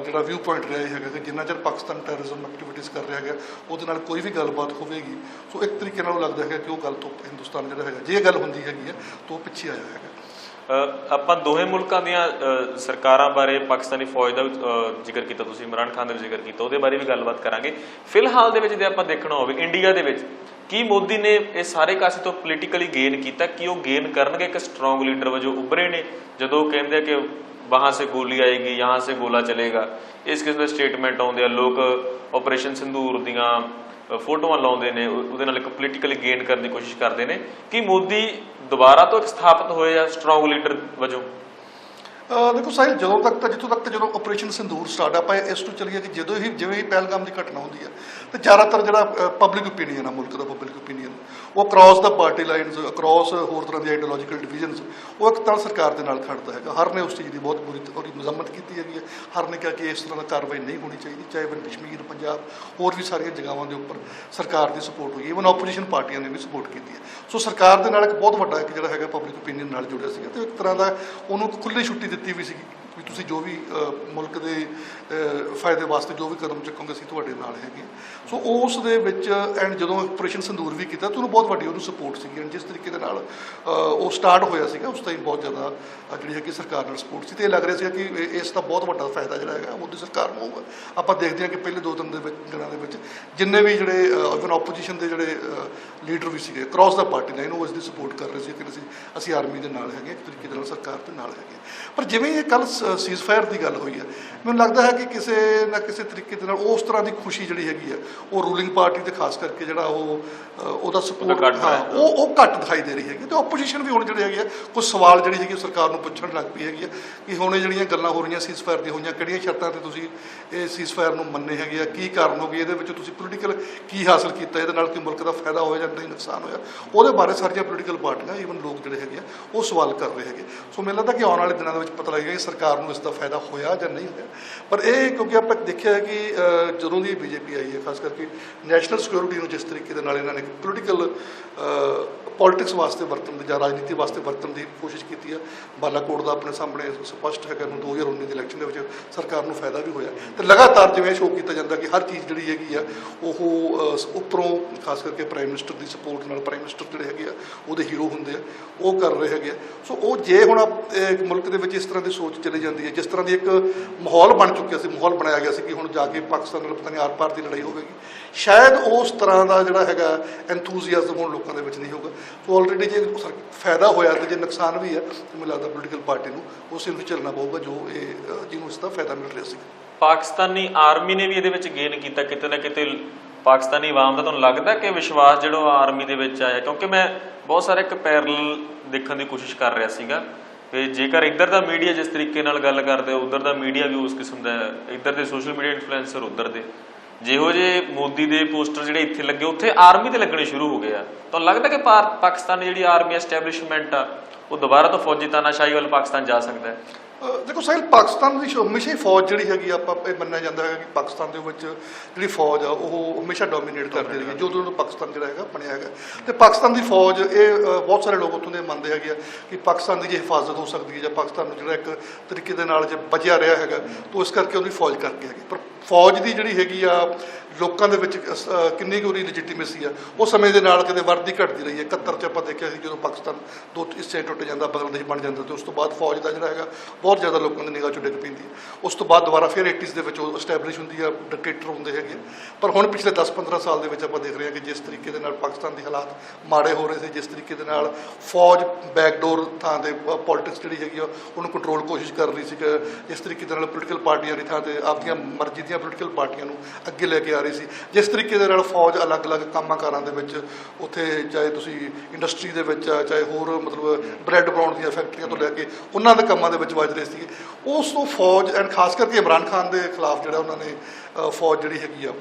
ਜਿਹੜਾ ਵਿਊ ਪੁਆਇੰਟ ਰਿਹਾ ਹੈਗਾ ਕਿ ਜਿੰਨਾ ਚਿਰ ਪਾਕਿਸਤਾਨ ਟੈਰਰਿਜ਼ਮ ਐਕਟੀਵਿਟੀਜ਼ ਕਰ ਰਿਹਾ ਹੈਗਾ, ਉਹਦੇ ਨਾਲ ਕੋਈ ਵੀ ਗੱਲਬਾਤ ਹੋਵੇਗੀ। ਸੋ ਇੱਕ ਤਰੀਕੇ ਨਾਲ ਲੱਗਦਾ ਹੈਗਾ ਕਿ ਉਹ ਗੱਲ ਤੋਂ ਹਿੰਦੁਸਤਾਨ ਜਿਹੜਾ ਹੈਗਾ, ਜੇ ਇਹ ਗੱਲ ਹੁੰਦੀ ਹੈਗੀ ਹੈ, ਤਾਂ ਉਹ ਪਿੱਛੇ ਆਇਆ ਹੈਗਾ। ਆਪਾਂ ਦੋਹੇ ਮੁਲਕਾਂ ਦੀਆਂ ਸਰਕਾਰਾਂ ਬਾਰੇ ਪਾਕਿਸਤਾਨੀ ਫੌਜ ਦਾ ਜ਼ਿਕਰ ਕੀਤਾ, ਤੁਸੀਂ ਇਮਰਾਨ ਖਾਨ ਦਾ ਜ਼ਿਕਰ ਕੀਤਾ, ਉਹਦੇ ਬਾਰੇ ਵੀ ਗੱਲਬਾਤ ਕਰਾਂਗੇ। ਫਿਲਹਾਲ ਦੇ ਵਿੱਚ ਜੇ ਆਪਾਂ ਦੇਖਣਾ ਹੋਵੇ, ਇੰਡੀਆ ਦੇ ਵਿੱਚ, ਕੀ ਮੋਦੀ ਨੇ ਇਹ ਸਾਰੇ ਕਾਸੇ ਤੋਂ ਪੋਲੀਟੀਕਲੀ ਗੇਨ ਕੀਤਾ, ਕਿ ਉਹ ਗੇਨ ਕਰਨਗੇ ਇੱਕ ਸਟਰੋਂਗ ਲੀਡਰ ਵਜੋਂ ਉੱਭਰੇ ਨੇ? ਜਦੋਂ ਉਹ ਕਹਿੰਦੇ ਆ ਕਿ ਵਹਾਂ ਸੇ ਗੋਲੀ ਆਏਗੀ, ਯਹਾਂ ਸੇ ਗੋਲਾ ਚਲੇਗਾ, ਇਸ ਕਿਸਮ ਦੇ ਸਟੇਟਮੈਂਟ ਆਉਂਦੇ ਆ, ਲੋਕ ਆਪਰੇਸ਼ਨ ਸਿੰਦੂਰ ਦੀਆਂ ਫੋਟੋਆਂ ਲਾਉਂਦੇ ਨੇ ਉਹਦੇ ਨਾਲ ਇੱਕ ਪੋਲੀਟੀਕਲੀ ਗੇਨ ਕਰਨ ਦੀ ਕੋਸ਼ਿਸ਼ ਕਰਦੇ ਨੇ। ਕਿ ਮੋਦੀ ਦੁਬਾਰਾ ਤੋਂ ਇੱਕ ਸਥਾਪਿਤ ਹੋਏ ਆ ਸਟਰੋਂਗ ਲੀਡਰ ਵਜੋਂ? ਦੇਖੋ ਸਾਹਿਲ ਜਦੋਂ ਤੱਕ ਤਾਂ ਜਿੱਥੋਂ ਤੱਕ ਤਾਂ ਜਦੋਂ ਆਪਰੇਸ਼ਨ ਸਿੰਦੂਰ ਸਟਾਰਟ ਆਪਾਂ ਇਸ ਤੋਂ ਚੱਲੀਏ ਕਿ ਜਦੋਂ ਹੀ ਜਿਵੇਂ ਹੀ ਪਹਿਲਗਾਮ ਦੀ ਘਟਨਾ ਹੁੰਦੀ ਹੈ ਤੇ ਜ਼ਿਆਦਾਤਰ ਜਿਹੜਾ ਪਬਲਿਕ ਓਪੀਨੀਅਨ ਆ, ਮੁਲਕ ਦਾ ਪਬਲਿਕ ਓਪੀਨੀਅਨ ਉਹ ਕ੍ਰਾਸ ਦਾ ਪਾਰਟੀ ਲਾਈਨਸ ਕ੍ਰਾਸ ਹੋਰ ਤਰ੍ਹਾਂ ਦੀ ਆਈਡੀਓਲੋਜੀਕਲ ਡਿਵੀਜ਼ਨਸ ਉਹ ਇੱਕ ਤਰ੍ਹਾਂ ਸਰਕਾਰ ਦੇ ਨਾਲ ਖੜਦਾ ਹੈਗਾ। ਹਰ ਨੇ ਉਸ ਚੀਜ਼ ਦੀ ਬਹੁਤ ਬੁਰੀ ਉਹਦੀ ਮਜ਼ਮਤ ਕੀਤੀ ਹੈਗੀ ਹੈ ਹਰ ਨੇ ਕਿਹਾ ਕਿ ਇਸ ਤਰ੍ਹਾਂ ਦਾ ਕਾਰਵਾਈ ਨਹੀਂ ਹੋਣੀ ਚਾਹੀਦੀ, ਚਾਹੇ ਵਨ ਕਸ਼ਮੀਰ, ਪੰਜਾਬ, ਹੋਰ ਵੀ ਸਾਰੀਆਂ ਜਗ੍ਹਾਵਾਂ ਦੇ ਉੱਪਰ ਸਰਕਾਰ ਦੀ ਸਪੋਰਟ ਹੋਈ ਇਵਨ ਆਪੋਜੀਸ਼ਨ ਪਾਰਟੀਆਂ ਨੇ ਵੀ ਸਪੋਰਟ ਕੀਤੀ ਹੈ। ਸੋ ਸਰਕਾਰ ਦੇ ਨਾਲ ਇੱਕ ਬਹੁਤ ਵੱਡਾ ਇੱਕ ਜਿਹੜਾ ਹੈਗਾ ਪਬਲਿਕ ਓਪੀਨੀਅਨ ਨਾਲ ਜੁੜਿਆ ਸੀਗਾ, ਤੇ ਇੱਕ ਤਰ੍ਹਾਂ ਦਾ ਉਹਨੂੰ ਇੱਕ ਖੁੱਲ੍ਹੀ ਛੁੱਟੀ ਦਿੱਤੀ ਵੀ ਸੀਗੀ ਵੀ ਤੁਸੀਂ ਜੋ ਵੀ ਮੁਲਕ ਦੇ ਫਾਇਦੇ ਵਾਸਤੇ ਜੋ ਵੀ ਕਦਮ ਚੁੱਕੋਗੇ ਅਸੀਂ ਤੁਹਾਡੇ ਨਾਲ ਹੈਗੇ। ਹਾਂ। ਸੋ ਉਸ ਦੇ ਵਿੱਚ ਐਂਡ ਜਦੋਂ ਆਪਰੇਸ਼ਨ ਸੰਦੂਰ ਵੀ ਕੀਤਾ ਤਾਂ ਉਹਨੂੰ ਬਹੁਤ ਵੱਡੀ ਉਹਨੂੰ ਸਪੋਰਟ ਸੀਗੀ। ਐਂਡ ਜਿਸ ਤਰੀਕੇ ਦੇ ਨਾਲ ਉਹ ਸਟਾਰਟ ਹੋਇਆ ਸੀਗਾ ਉਸ ਟਾਈਮ ਬਹੁਤ ਜ਼ਿਆਦਾ ਅਹ, ਜਿਹੜੀ ਹੈਗੀ ਸਰਕਾਰ ਨਾਲ ਸਪੋਰਟ ਸੀ। ਤੇ ਇਹ ਲੱਗ ਰਿਹਾ ਸੀ ਕਿ ਇਸ ਦਾ ਬਹੁਤ ਵੱਡਾ ਫਾਇਦਾ ਜਿਹੜਾ ਹੈਗਾ ਮੋਦੀ ਸਰਕਾਰ ਨੂੰ ਹੋਊਗਾ। ਆਪਾਂ ਦੇਖਦੇ ਹਾਂ ਕਿ ਪਹਿਲੇ ਦੋ ਦਿਨ ਦੇ ਵਿੱਚ ਦਿਨਾਂ ਦੇ ਵਿੱਚ ਜਿੰਨੇ ਵੀ ਜਿਹੜੇ ਇਵਨ ਆਪੋਜੀਸ਼ਨ ਦੇ ਜਿਹੜੇ ਲੀਡਰ ਵੀ ਸੀਗੇ ਕ੍ਰਾਸ ਦਾ ਪਾਰਟੀ ਲਾਈਨ ਉਹ ਇਸ ਦੀ ਸਪੋਰਟ ਕਰ ਰਹੇ ਸੀ। ਕਿ ਅਸੀਂ ਅਸੀਂ ਆਰਮੀ ਦੇ ਨਾਲ ਹੈਗੇ ਇੱਕ ਤਰੀਕੇ ਦੇ ਨਾਲ ਸਰਕਾਰ ਦੇ ਨਾਲ ਹੈਗੇ। ਪਰ ਜਿਵੇਂ ਇਹ ਕੱਲ ਸੀਜ਼ਫਾਇਰ ਦੀ ਗੱਲ ਹੋਈ ਹੈ ਮੈਨੂੰ ਲੱਗਦਾ ਹੈ ਕਿ ਕਿਸੇ ਨਾ ਕਿਸੇ ਤਰੀਕੇ ਦੇ ਨਾਲ ਉਸ ਤਰ੍ਹਾਂ ਦੀ ਖੁਸ਼ੀ ਜਿਹੜੀ ਹੈਗੀ ਹੈ ਉਹ ਰੂਲਿੰਗ ਪਾਰਟੀ ਤੇ ਖਾਸ ਕਰਕੇ ਜਿਹੜਾ ਉਹ ਉਹਦਾ ਸਪੋਰਟ। ਉਹ ਉਹ ਘੱਟ ਦਿਖਾਈ ਦੇ ਰਹੀ ਹੈਗੀ। ਤੇ ਆਪੋਜੀਸ਼ਨ ਵੀ ਹੁਣ ਜਿਹੜੇ ਹੈਗੇ ਆ ਕੁਝ ਸਵਾਲ ਜਿਹੜੀ ਹੈਗੀ ਸਰਕਾਰ ਨੂੰ ਪੁੱਛਣ ਲੱਗ ਪਈ ਹੈਗੀ ਆ ਕਿ ਹੁਣ ਇਹ ਜਿਹੜੀਆਂ ਗੱਲਾਂ ਹੋ ਰਹੀਆਂ ਸੀਜ਼ਫਾਇਰ ਦੀਆਂ ਹੋਈਆਂ ਕਿਹੜੀਆਂ ਸ਼ਰਤਾਂ ਤੇ ਤੁਸੀਂ ਇਹ ਸੀਜ਼ਫਾਇਰ ਨੂੰ ਮੰਨੇ ਹੈਗੇ ਆ? ਕੀ ਕਾਰਨ ਹੋ ਗਏ ਇਹਦੇ ਵਿੱਚ ਤੁਸੀਂ ਪੋਲੀਟੀਕਲ ਕੀ ਹਾਸਲ ਕੀਤਾ? ਇਹਦੇ ਨਾਲ ਕੀ ਮੁਲਕ ਦਾ ਫਾਇਦਾ ਹੋਇਆ ਜਾਂ ਨਹੀਂ ਨੁਕਸਾਨ ਹੋਇਆ? ਉਹਦੇ ਬਾਰੇ ਸਾਰੀਆਂ ਪੋਲੀਟੀਕਲ ਪਾਰਟੀਆਂ ਈਵਨ ਲੋਕ ਜਿਹੜੇ ਹੈਗੇ ਆ ਉਹ ਸਵਾਲ ਕਰ ਰਹੇ ਹੈਗੇ। ਸੋ ਮੈਨੂੰ ਲੱਗਦਾ ਕਿ ਆਉਣ ਵਾਲੇ ਦਿਨਾਂ ਦੇ ਵਿੱਚ ਪਤਾ ਲੱਗੇਗਾ ਕਿ ਸਰਕਾਰ ਨੂੰ ਇਸ ਦਾ ਫਾਇਦਾ ਹੋਇਆ ਜਾਂ ਨਹੀਂ ਹੋਇਆ। ਪਰ ਇਹ ਕਿਉਂਕਿ ਆਪਾਂ ਦੇਖਿਆ ਹੈ ਕਿ ਜਦੋਂ ਦੀ ਬੀਜੇਪੀ ਆਈ ਹੈ, ਖਾਸ ਕਰਕੇ ਨੈਸ਼ਨਲ ਸਿਕਿਉਰਿਟੀ ਨੂੰ ਜਿਸ ਤਰੀਕੇ ਦੇ ਨਾਲ ਇਹਨਾਂ ਨੇ ਪੋਲੀਟੀਕਲ ਪੋਲਿਟਿਕਸ ਵਾਸਤੇ ਵਰਤਣ ਦੀ ਜਾਂ ਰਾਜਨੀਤੀ ਵਾਸਤੇ ਵਰਤਣ ਦੀ ਕੋਸ਼ਿਸ਼ ਕੀਤੀ ਹੈ, ਬਾਲਾਕੋਟ ਦਾ ਆਪਣੇ ਸਾਹਮਣੇ ਸਪਸ਼ਟ ਹੈਗਾ ਨੂੰ 2019 ਦੇ ਇਲੈਕਸ਼ਨ ਦੇ ਵਿੱਚ ਸਰਕਾਰ ਨੂੰ ਫਾਇਦਾ ਵੀ ਹੋਇਆ ਤੇ ਲਗਾਤਾਰ ਜਿਵੇਂ ਸ਼ੋਅ ਕੀਤਾ ਜਾਂਦਾ ਕਿ ਹਰ ਚੀਜ਼ ਜਿਹੜੀ ਹੈਗੀ ਆ, ਉਹ ਉੱਪਰੋਂ ਖਾਸ ਕਰਕੇ ਪ੍ਰਾਈਮ ਮਿਨਿਸਟਰ ਦੀ ਸਪੋਰਟ ਨਾਲ ਪ੍ਰਾਈਮ ਮਿਨਿਸਟਰ ਜਿਹੜੇ ਹੈਗੇ ਆ, ਉਹਦੇ ਹੀਰੋ ਹੁੰਦੇ ਆ, ਉਹ ਕਰ ਰਹੇ ਹੈਗੇ ਆ। ਸੋ ਉਹ ਜੇ ਹੁਣ ਆਪ- ਮੁਲਕ ਦੇ ਵਿੱਚ ਇਸ ਤਰ੍ਹਾਂ ਦੀ ਸੋਚ ਚਲੀ ਜਾਂਦੀ ਹੈ, ਜਿਸ ਤਰ੍ਹਾਂ ਦੀ ਇੱਕ ਮਾਹੌਲ ਬਣ ਚੁੱਕਿਆ ਸੀ ਮਾਹੌਲ ਬਣਾਇਆ ਗਿਆ ਸੀ ਕਿ ਹੁਣ ਜਾ ਕੇ ਪਾਕਿਸਤਾਨ ਨਾਲ ਪਤਾ ਨਹੀਂ ਆਰ-ਪਾਰ ਦੀ ਲੜਾਈ ਹੋਵੇਗੀ। ਸ਼ਾਇਦ ਉਸ ਤਰ੍ਹਾਂ ਦਾ ਜਿਹੜਾ ਹੈਗਾ ਐਨਥੂਸੀਆਜ਼ਮ ਹੁਣ ਲੋਕਾਂ ਦੇ ਵਿੱਚ ਨਹੀਂ ਹੋਊਗਾ। ਸੋ ਆਲਰੇਡੀ ਜੇ ਫਾਇਦਾ ਹੋਇਆ ਤੇ ਜੇ ਨੁਕਸਾਨ ਵੀ ਹੈ, ਤੇ ਮੈਨੂੰ ਲੱਗਦਾ ਪੋਲੀਟੀਕਲ ਪਾਰਟੀ ਨੂੰ ਉਸੇ ਨੂੰ ਚੱਲਣਾ ਪਊਗਾ ਜੋ ਇਹ, ਜਿਹਨੂੰ ਇਸ ਦਾ ਫਾਇਦਾ ਮਿਲ ਰਿਹਾ ਸੀ। ਪਾਕਿਸਤਾਨੀ ਆਰਮੀ ਨੇ ਵੀ ਇਹਦੇ ਵਿੱਚ ਗੇਨ ਕੀਤਾ ਕਿਤੇ ਨਾ ਕਿਤੇ। ਪਾਕਿਸਤਾਨੀ ਆਵਾਮ ਦਾ ਤੁਹਾਨੂੰ ਲੱਗਦਾ ਕਿ ਵਿਸ਼ਵਾਸ ਜਿਹੜਾ ਆਰਮੀ ਦੇ ਵਿੱਚ ਆਇਆ? ਕਿਉਂਕਿ ਮੈਂ ਬਹੁਤ ਸਾਰੇ ਇੱਕ ਪੈਰਲ ਦੇਖਣ ਦੀ ਕੋਸ਼ਿਸ਼ ਕਰ ਰਿਹਾ ਸੀਗਾ। ਤੇ ਜੇਕਰ ਇੱਧਰ ਦਾ ਮੀਡੀਆ ਜਿਸ ਤਰੀਕੇ ਨਾਲ ਗੱਲ ਕਰਦੇ ਉਧਰ ਦਾ ਮੀਡੀਆ ਵੀ ਉਸ ਕਿਸਮ ਦਾ ਇੱਧਰ ਦੇ ਸੋਸ਼ਲ ਮੀਡੀਆ ਇਨਫਲੂਐਂਸਰ ਉਧਰ ਦੇ। ਜਿਹੋ ਜੇ ਮੋਦੀ ਦੇ ਪੋਸਟਰ ਜਿਹੜੇ ਇੱਥੇ ਲੱਗੇ, ਉੱਥੇ ਆਰਮੀ ਦੇ ਲੱਗਣੇ ਸ਼ੁਰੂ ਹੋ ਗਏ ਆ। ਤੁਹਾਨੂੰ ਲੱਗਦਾ ਕਿ ਪਾਕਿਸਤਾਨ ਦੀ ਜਿਹੜੀ ਆਰਮੀ ਐਸਟੈਬਲਿਸ਼ਮੈਂਟ ਆ, ਉਹ ਦੁਬਾਰਾ ਤੋਂ ਫੌਜੀ ਤਾਨਾਸ਼ਾਹੀ ਵੱਲ ਪਾਕਿਸਤਾਨ ਜਾ ਸਕਦਾ ਹੈ। ਦੇਖੋ ਸਾਹਿਲ ਪਾਕਿਸਤਾਨ ਦੀ ਹਮੇਸ਼ਾ ਹੀ ਫੌਜ ਜਿਹੜੀ ਹੈਗੀ ਆਪਾਂ ਇਹ ਮੰਨਿਆ ਜਾਂਦਾ ਹੈ ਕਿ ਪਾਕਿਸਤਾਨ ਦੇ ਵਿੱਚ ਜਿਹੜੀ ਫੌਜ ਆ ਉਹ ਹਮੇਸ਼ਾ ਡੋਮੀਨੇਟ ਕਰਦੀ ਰਹੀ ਹੈ ਜਦੋਂ ਤੋਂ ਪਾਕਿਸਤਾਨ ਜਿਹੜਾ ਹੈਗਾ ਬਣਿਆ ਹੈਗਾ। ਤੇ ਪਾਕਿਸਤਾਨ ਦੀ ਫੌਜ ਇਹ ਬਹੁਤ ਸਾਰੇ ਲੋਕ ਉੱਥੋਂ ਦੇ ਮੰਨਦੇ ਹੈਗੇ ਆ ਕਿ ਪਾਕਿਸਤਾਨ ਦੀ ਜੇ ਹਿਫਾਜ਼ਤ ਹੋ ਸਕਦੀ ਹੈ ਜਾਂ ਪਾਕਿਸਤਾਨ ਨੂੰ ਜਿਹੜਾ ਇੱਕ ਤਰੀਕੇ ਦੇ ਨਾਲ ਜੇ ਬਚਿਆ ਰਿਹਾ ਹੈਗਾ ਤਾਂ ਇਸ ਕਰਕੇ ਉਹਦੀ ਫੌਜ ਕਰਕੇ ਹੈਗੀ। ਪਰ ਫੌਜ ਦੀ ਜਿਹੜੀ ਹੈਗੀ ਆ ਲੋਕਾਂ ਦੇ ਵਿੱਚ ਕਿੰਨੀ ਕੁ ਉਹਦੀ ਲੈਜੀਟੀਮੇਸੀ ਆ, ਉਹ ਸਮੇਂ ਦੇ ਨਾਲ ਕਿਤੇ ਵੱਧਦੀ ਘਟਦੀ ਰਹੀ ਹੈ। 71 ਚ ਆਪਾਂ ਦੇਖਿਆ ਸੀ ਜਦੋਂ ਪਾਕਿਸਤਾਨ ਦੋ ਹਿੱਸੇ ਟੁੱਟ ਜਾਂਦਾ, ਬੰਗਲਾਦੇਸ਼ ਬਣ ਜਾਂਦਾ ਤੇ ਉਸ ਤੋਂ ਬਾਅਦ ਫੌਜ ਦਾ ਜਿਹੜਾ ਹੈਗਾ, ਬਹੁਤ ਜ਼ਿਆਦਾ ਲੋਕਾਂ ਦੀ ਨਿਗਾਹ 'ਚ ਡਿੱਗ ਪੈਂਦੀ ਹੈ। ਉਸ ਤੋਂ ਬਾਅਦ ਦੁਬਾਰਾ ਫਿਰ 80s ਦੇ ਵਿੱਚ ਉਹ ਐਸਟੈਬਲਿਸ਼ ਹੁੰਦੀ ਆ ਡਿਕਟੇਟਰ ਹੁੰਦੇ ਹੈਗੇ ਪਰ ਹੁਣ ਪਿਛਲੇ 10-15 ਸਾਲ ਦੇ ਵਿੱਚ ਆਪਾਂ ਦੇਖ ਰਹੇ ਹਾਂ ਕਿ ਜਿਸ ਤਰੀਕੇ ਦੇ ਨਾਲ ਪਾਕਿਸਤਾਨ ਦੇ ਹਾਲਾਤ ਮਾੜੇ ਹੋ ਰਹੇ ਸੀ, ਜਿਸ ਤਰੀਕੇ ਦੇ ਨਾਲ ਫੌਜ ਬੈਕਡੋਰ ਥਾਂ ਤੇ ਪੋਲਿਟਿਕਸ ਜਿਹੜੀ ਹੈਗੀ ਆ, ਉਹਨੂੰ ਕੰਟਰੋਲ ਕੋਸ਼ਿਸ਼ ਕਰ ਰਹੀ ਸੀ ਕਿ ਜਿਸ ਤਰੀਕੇ ਦੇ ਨਾਲ ਪੋਲੀਟੀਕਲ ਪਾਰਟੀਆਂ ਦੀ ਥਾਂ ਤੇ ਆਪਦੀਆਂ ਮਰਜ਼ੀ ਦੀਆਂ ਪੋਲੀਟੀਕਲ ਪਾਰਟੀਆਂ ਨੂੰ ਅੱਗੇ ਲੈ ਕੇ ਆ ਰਹੀ ਸੀ। ਜਿਸ ਤਰੀਕੇ ਦੇ ਨਾਲ ਫੌਜ ਅਲੱਗ-ਅਲੱਗ ਕੰਮਾਂ ਕਾਰਾਂ ਦੇ ਵਿੱਚ ਉੱਥੇ ਚਾਹੇ ਤੁਸੀਂ ਇੰਡਸਟਰੀ ਦੇ ਵਿੱਚ ਆ, ਚਾਹੇ ਹੋਰ ਮਤਲਬ ਬ੍ਰੈਡ ਬਣਾਉਣ ਦੀਆਂ ਫੈਕਟਰੀਆਂ ਤੋਂ ਲੈ ਕੇ ਉਹਨਾਂ ਦੇ ਕੰਮਾਂ ਦੇ ਵਿੱਚ ਵੱਜ ਰਹੇ ਸੀਗੇ। ਉਸ ਤੋਂ ਫੌਜ ਐਂਡ ਖਾਸ ਕਰਕੇ ਇਮਰਾਨ ਖਾਨ ਦੇ ਖਿਲਾਫ ਜਿਹੜਾ ਉਹਨਾਂ ਨੇ ਫੌਜ ਜਿਹੜੀ ਹੈਗੀ ਆ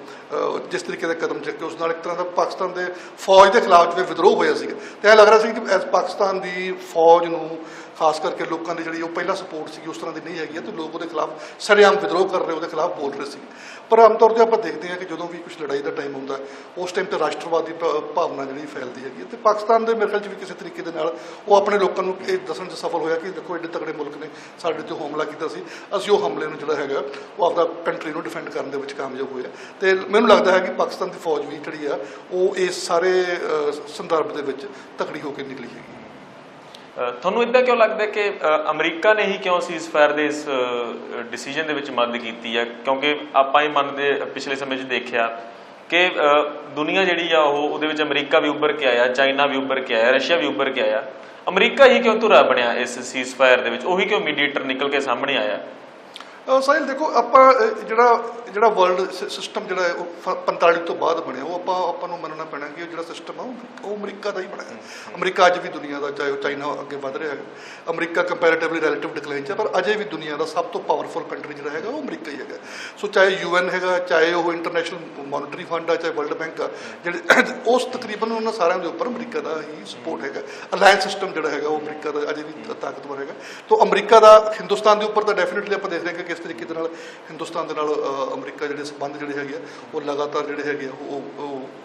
ਜਿਸ ਤਰੀਕੇ ਦੇ ਕਦਮ ਚੱਕੇ, ਉਸ ਨਾਲ ਇੱਕ ਤਰ੍ਹਾਂ ਦਾ ਪਾਕਿਸਤਾਨ ਦੇ ਫੌਜ ਦੇ ਖਿਲਾਫ ਜਿਵੇਂ ਵਿਦਰੋਹ ਹੋਇਆ ਸੀਗਾ। ਤੇ ਇਹ ਲੱਗ ਰਿਹਾ ਸੀ ਕਿ ਐਸ ਪਾਕਿਸਤਾਨ ਦੀ ਫੌਜ ਨੂੰ ਖਾਸ ਕਰਕੇ ਲੋਕਾਂ ਦੀ ਜਿਹੜੀ ਉਹ ਪਹਿਲਾਂ ਸਪੋਰਟ ਸੀਗੀ, ਉਸ ਤਰ੍ਹਾਂ ਦੀ ਨਹੀਂ ਹੈਗੀ ਹੈ ਤੇ ਲੋਕ ਉਹਦੇ ਖਿਲਾਫ ਸਰੇਆਮ ਵਿਦਰੋਹ ਕਰ ਰਹੇ, ਉਹਦੇ ਖਿਲਾਫ ਬੋਲ ਰਹੇ ਸੀ ਪਰ ਆਮ ਤੌਰ ਤੇ ਆਪਾਂ ਦੇਖਦੇ ਹਾਂ ਕਿ ਜਦੋਂ ਵੀ ਕੁਝ ਲੜਾਈ ਦਾ ਟਾਈਮ ਹੁੰਦਾ, ਉਸ ਟਾਈਮ ਤੇ ਰਾਸ਼ਟਰਵਾਦੀ ਭ- ਭਾਵਨਾ ਜਿਹੜੀ ਫੈਲਦੀ ਹੈਗੀ ਹੈ ਤੇ ਪਾਕਿਸਤਾਨ ਦੇ ਮੇਰੇ ਖਿਆਲ 'ਚ ਵੀ ਕਿਸੇ ਤਰੀਕੇ ਦੇ ਨਾਲ ਉਹ ਆਪਣੇ ਲੋਕਾਂ ਨੂੰ ਇਹ ਦੱਸਣ 'ਚ ਸਫਲ ਹੋਇਆ ਕਿ ਦੇਖੋ, ਐਡੇ ਤਕੜੇ ਮੁਲਕ ਨੇ, ਸਾਡੇ ਤੇ ਹਮਲਾ ਕੀਤਾ ਸੀ। ਅਸੀਂ ਉਹ ਹਮਲੇ ਨੂੰ ਜਿਹੜਾ ਹੈਗਾ, ਉਹ ਆਪਦਾ ਕੰਟਰੀ ਨੂੰ ਡਿਫੈਂਡ ਕਰਨ ਦੇ ਵਿੱਚ ਕਾਮਯਾਬ ਹੋਇਆ ਤੇ ਮੈਨੂੰ ਲੱਗਦਾ ਹੈ ਕਿ ਪਾਕਿਸਤਾਨ ਦੀ ਫੌਜ ਵੀ ਜਿਹੜੀ ਆ, ਉਹ ਇਸ ਸਾਰੇ ਸੰਦਰਭ ਦੇ ਵਿੱਚ ਤਕੜੀ ਹੋ ਕੇ ਨਿਕਲੀ ਹੈਗੀ ਤੁਹਾਨੂੰ ਇਦਾਂ ਕਿਉਂ ਲੱਗਦਾ ਕਿ ਅਮਰੀਕਾ ਨੇ ਹੀ ਕਿਉਂ ਸੀਜ਼ਫਾਇਰ ਦੇ ਇਸ ਡਿਸੀਜਨ ਦੇ ਵਿੱਚ ਮਦਦ ਕੀਤੀ ਹੈ? ਕਿਉਂਕਿ ਆਪਾਂ ਇਹ ਮੰਨਦੇ ਪਿਛਲੇ ਸਮੇਂ 'ਚ ਦੇਖਿਆ ਕਿ ਅ, ਦੁਨੀਆ ਜਿਹੜੀ ਆ ਉਹ ਉਹਦੇ ਵਿੱਚ ਅਮਰੀਕਾ ਵੀ ਉੱਭਰ ਕੇ ਆਇਆ ਚਾਈਨਾ ਵੀ ਉੱਭਰ ਕੇ ਆਇਆ ਰਸ਼ੀਆ ਵੀ ਉੱਭਰ ਕੇ ਆਇਆ। ਅਮਰੀਕਾ ਹੀ ਕਿਉਂ ਧੁਰਾ ਬਣਿਆ ਇਸ ਸੀਜ਼ਫਾਇਰ ਦੇ ਵਿੱਚ? ਉਹੀ ਕਿਉਂ ਮੀਡੀਏਟਰ ਨਿਕਲ ਕੇ ਸਾਹਮਣੇ ਆਇਆ? ਸਾਹਿਲ ਦੇਖੋ ਆਪਾਂ ਜਿਹੜਾ ਜਿਹੜਾ ਵਰਲਡ ਸਿਸਟਮ ਜਿਹੜਾ ਹੈ ਉਹ ਫ- 45 ਤੋਂ ਬਾਅਦ ਬਣਿਆ ਉਹ ਆਪਾਂ ਆਪਾਂ ਨੂੰ ਮੰਨਣਾ ਪੈਣਾ ਕਿ ਉਹ ਜਿਹੜਾ ਸਿਸਟਮ ਆ ਉਹ- ਅਮਰੀਕਾ ਦਾ ਹੀ ਬਣਿਆ। ਅਮਰੀਕਾ ਅੱਜ ਵੀ ਦੁਨੀਆ ਦਾ ਚਾਹੇ ਉਹ ਚਾਈਨਾ ਅੱਗੇ ਵਧ ਰਿਹਾ ਹੈ ਅਮਰੀਕਾ ਕੰਪੈਰੀਟਿਵਲੀ ਰਿਲੇਟਿਵ ਡਿਕਲਾਈਨ 'ਚ ਪਰ ਅਜੇ ਵੀ ਦੁਨੀਆ ਦਾ ਸਭ ਤੋਂ ਪਾਵਰਫੁਲ ਕੰਟਰੀ ਜਿਹੜਾ ਹੈਗਾ ਉਹ ਅਮਰੀਕਾ ਹੀ ਹੈਗਾ। ਸੋ ਚਾਹੇ ਯੂਐਨ ਹੈਗਾ ਚਾਹੇ ਉਹ ਇੰਟਰਨੈਸ਼ਨਲ ਮੋਨਿਟਰੀ ਫੰਡ ਆ ਚਾਹੇ ਵਰਲਡ ਬੈਂਕ ਆ ਜਿਹੜੇ ਉਸ ਤਕਰੀਬਨ ਉਹਨਾਂ ਸਾਰਿਆਂ ਦੇ ਉੱਪਰ ਅਮਰੀਕਾ ਦਾ ਹੀ ਸਪੋਰਟ ਹੈਗਾ। ਅਲਾਈਅੰਸ ਸਿਸਟਮ ਜਿਹੜਾ ਹੈਗਾ ਉਹ ਅਮਰੀਕਾ ਦਾ ਅਜੇ ਵੀ ਤਾਕਤਵਰ ਹੈਗਾ। ਤੋਂ ਅਮਰੀਕਾ ਦਾ ਹਿੰਦੁਸਤਾਨ ਦੇ ਉੱਪਰ ਤਾਂ ਡੈਫੀਨਿਟਲੀ ਆਪਾਂ ਦੇਖ ਰਹੇ ਹਾਂ ਕਿ ਕਿਸ ਤਰੀਕੇ ਦੇ ਨਾਲ ਹਿੰਦੁਸਤਾਨ ਦੇ ਨਾਲ ਅਮਰੀਕਾ ਜਿਹੜੇ ਸੰਬੰਧ ਜਿਹੜੇ ਹੈਗੇ ਆ, ਉਹ ਲਗਾਤਾਰ ਜਿਹੜੇ ਹੈਗੇ ਆ, ਉਹ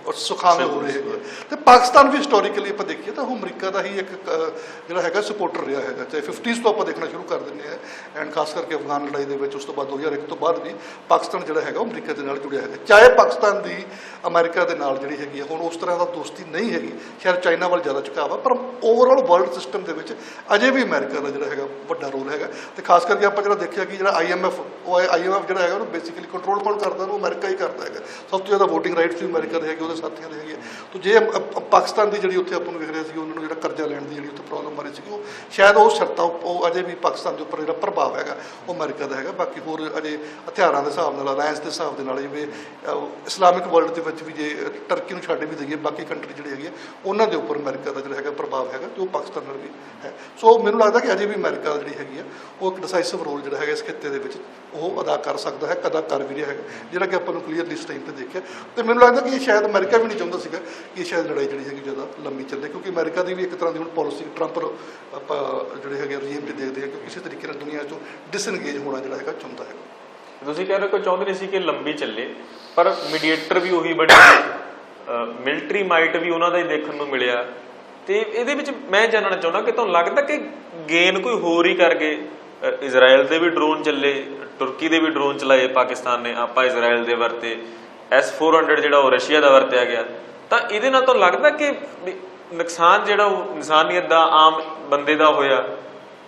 ਉਹ ਸੁਖਾਵੇਂ ਹੋ ਰਹੇ ਹੈਗੇ ਆ। ਤੇ ਪਾਕਿਸਤਾਨ ਵੀ ਹਿਸਟੋਰੀਕਲੀ ਆਪਾਂ ਦੇਖੀਏ ਤਾਂ ਉਹ ਅਮਰੀਕਾ ਦਾ ਹੀ ਇੱਕ ਜਿਹੜਾ ਹੈਗਾ ਸਪੋਰਟਰ ਰਿਹਾ ਹੈਗਾ। ਚਾਹੇ 50s ਤੋਂ ਆਪਾਂ ਦੇਖਣਾ ਸ਼ੁਰੂ ਕਰ ਦਿੰਦੇ ਆ। ਐਂਡ ਖਾਸ ਕਰਕੇ ਅਫਗਾਨ ਲੜਾਈ ਦੇ ਵਿੱਚ ਉਸ ਤੋਂ ਬਾਅਦ 2001 ਤੋਂ ਬਾਅਦ ਵੀ ਪਾਕਿਸਤਾਨ ਜਿਹੜਾ ਹੈਗਾ ਉਹ ਅਮਰੀਕਾ ਦੇ ਨਾਲ ਜੁੜਿਆ ਹੈਗਾ। ਚਾਹੇ ਪਾਕਿਸਤਾਨ ਦੀ ਅਮਰੀਕਾ ਦੇ ਨਾਲ ਜਿਹੜੀ ਹੈਗੀ ਆ, ਹੁਣ ਉਸ ਤਰ੍ਹਾਂ ਦਾ ਦੋਸਤੀ ਨਹੀਂ ਹੈਗੀ। ਸ਼ਾਇਦ ਚਾਈਨਾ ਵੱਲ ਜ਼ਿਆਦਾ ਝੁਕਾਅ ਵਾ ਪਰ ਓਵਰਆਲ ਵਰਲਡ ਸਿਸਟਮ ਦੇ ਵਿੱਚ ਅਜੇ ਵੀ ਅਮਰੀਕਾ ਦਾ ਜਿਹੜਾ ਹੈਗਾ ਵੱਡਾ ਰੋਲ ਹੈਗਾ। ਤੇ ਖਾਸ ਕਰਕੇ ਆਪਾਂ ਜਿਹੜਾ ਦੇਖਿਆ ਕਿ ਜਿਹੜਾ ਆਈਐਮਐਫ ਉਹ ਆਈਐਮਐਫ ਜਿਹੜਾ ਹੈਗਾ ਉਹਨੂੰ ਬੇਸਿਕਲੀ ਕੰਟਰੋਲ ਕੌਣ ਕਰਦਾ? ਉਹ ਅਮਰੀਕਾ ਹੀ ਕਰਦਾ ਹੈਗਾ। ਸਭ ਤੋਂ ਜ਼ਿਆਦਾ VOTING ਰਾਈਟਸ ਵੀ ਅਮਰੀਕਾ ਦੇ ਹੈਗੇ, ਉਹਦੇ ਸਾਥੀਆਂ ਦੇ ਹੈਗੇ। ਤੋ ਜੇ ਪਾਕਿਸਤਾਨ ਦੀ ਜਿਹੜੀ ਉੱਥੇ ਆਪਾਂ ਨੂੰ ਵੇਖ ਰਿਹਾ ਸੀ ਉਹਨਾਂ ਨੂੰ ਜਿਹੜਾ ਕਰਜ਼ਾ ਲੈਣ ਦੀ ਜਿਹੜੀ ਉੱਥੇ ਸੀ। ਉਹ ਸ਼ਾਇਦ ਉਹ ਸ਼ਰਤਾਂ ਉਹ ਅਜੇ ਵੀ ਪਾਕਿਸਤਾਨ ਦੇ ਉੱਪਰ ਜਿਹੜਾ ਪ੍ਰਭਾਵ ਹੈਗਾ ਉਹ ਅਮਰੀਕਾ ਦਾ ਹੈਗਾ। ਬਾਕੀ ਹੋਰ ਅਜੇ ਹਥਿਆਰਾਂ ਦੇ ਹਿਸਾਬ ਨਾਲ ਅਲਾਈਅੰਸ ਦੇ ਹਿਸਾਬ ਦੇ ਨਾਲ ਜਿਵੇਂ ਇਸਲਾਮਿਕ ਵਰਲਡ ਦੇ ਵਿੱਚ ਵੀ ਜੇ ਟਰਕੀ ਨੂੰ ਛੱਡ ਵੀ ਦਈਏ ਬਾਕੀ ਕੰਟਰੀ ਜਿਹੜੇ ਹੈਗੇ ਆ, ਉਹਨਾਂ ਦੇ ਉੱਪਰ ਅਮਰੀਕਾ ਦਾ ਜਿਹੜਾ ਹੈਗਾ ਪ੍ਰਭਾਵ ਹੈਗਾ ਤੇ ਉਹ ਪਾਕਿਸਤਾਨ ਨਾਲ ਵੀ ਹੈ। ਸੋ ਮੈਨੂੰ ਲੱਗਦਾ ਕਿ ਅਜੇ ਵੀ ਅਮਰੀਕਾ ਜਿਹੜੀ ਹੈਗੀ ਆ ਉਹ ਇੱਕ ਡਿਸਾਈਸਿਵ ਰੋਲ ਜਿਹੜਾ ਹੈਗਾ ਇਸ ਖਿੱਤੇ ਦੇ ਵਿੱਚ ਉਹ ਅਦਾ ਕਰ ਸਕਦਾ ਹੈ ਕਦਾ ਕਰ ਵੀ ਰਿਹਾ ਹੈਗਾ ਜਿਹੜਾ ਕਿ ਆਪਾਂ ਨੂੰ ਕਲੀਅਰਲੀ ਇਸ ਤੇ ਦੇਖਿਆ। ਤੇ ਮੈਨੂੰ ਲੱਗਦਾ ਕਿ ਇਹ ਸ਼ਾਇਦ ਅਮਰੀਕਾ ਵੀ ਨਹੀਂ ਚਾਹੁੰਦਾ ਸੀਗਾ ਕਿ ਇਹ ਸ਼ਾਇਦ ਲੜਾਈ ਜਿਹੜੀ ਹੈਗੀ ਜ਼ਿਆਦਾ ਲੰਮੀ ਚੱਲੇ ਕਿਉਂਕਿ ਅਮਰੀਕਾ ਦੀ ਵੀ ਇੱਕ ਤਰ੍ਹਾਂ ਦੀ ਹੁਣ ਪਾਲਿਸੀ ਟਰੰਪ ਆਪਾਂ ਜਿਹੜੇ ਹੈਗੇ ਰਜੀਮ ਤੇ ਦੇਖਦੇ ਆ ਕਿ ਕਿਸੇ ਤਰੀਕੇ ਨਾਲ ਦੁਨੀਆ ਚੋਂ ਡਿਸਐਂਗੇਜ ਹੋਣਾ ਜਿਹੜਾ ਹੈਗਾ ਚਾਹੁੰਦਾ ਹੈ। ਤੁਸੀਂ ਕਹਿ ਰਹੇ ਕੋਈ ਚਾਹੁੰਦੇ ਨਹੀਂ ਸੀ ਕਿ ਲੰਬੀ ਚੱਲੇ, ਪਰ ਮੀਡੀਏਟਰ ਵੀ ਉਹੀ ਬਣੇ। ਮਿਲਟਰੀ ਮਾਈਟ ਵੀ ਉਹਨਾਂ ਦਾ ਹੀ ਦੇਖਣ ਨੂੰ ਮਿਲਿਆ। ਤੇ ਇਹਦੇ ਵਿੱਚ ਮੈਂ ਜਾਣਨਾ ਚਾਹੁੰਦਾ ਕਿ ਤੁਹਾਨੂੰ ਲੱਗਦਾ ਕਿ ਗੇਨ ਕੋਈ ਹੋਰ ਹੀ ਕਰ ਗਏ? ਇਜ਼ਰਾਈਲ ਦੇ ਵੀ ਡਰੋਨ ਚੱਲੇ, ਤੁਰਕੀ ਦੇ ਵੀ ਡਰੋਨ ਚਲਾਏ, ਪਾਕਿਸਤਾਨ ਨੇ ਆਪਾਂ ਇਜ਼ਰਾਈਲ ਦੇ ਵਰਤੇ। S400 ਜਿਹੜਾ ਉਹ ਰਸ਼ੀਆ ਦਾ ਵਰਤਿਆ ਗਿਆ। ਤਾਂ ਇਹਦੇ ਨਾਲ ਤੁਹਾਨੂੰ ਲੱਗਦਾ ਕਿ ਨੁਕਸਾਨ ਜਿਹੜਾ ਉਹ ਇਨਸਾਨੀਅਤ ਦਾ ਆਮ ਬੰਦੇ ਦਾ ਹੋਇਆ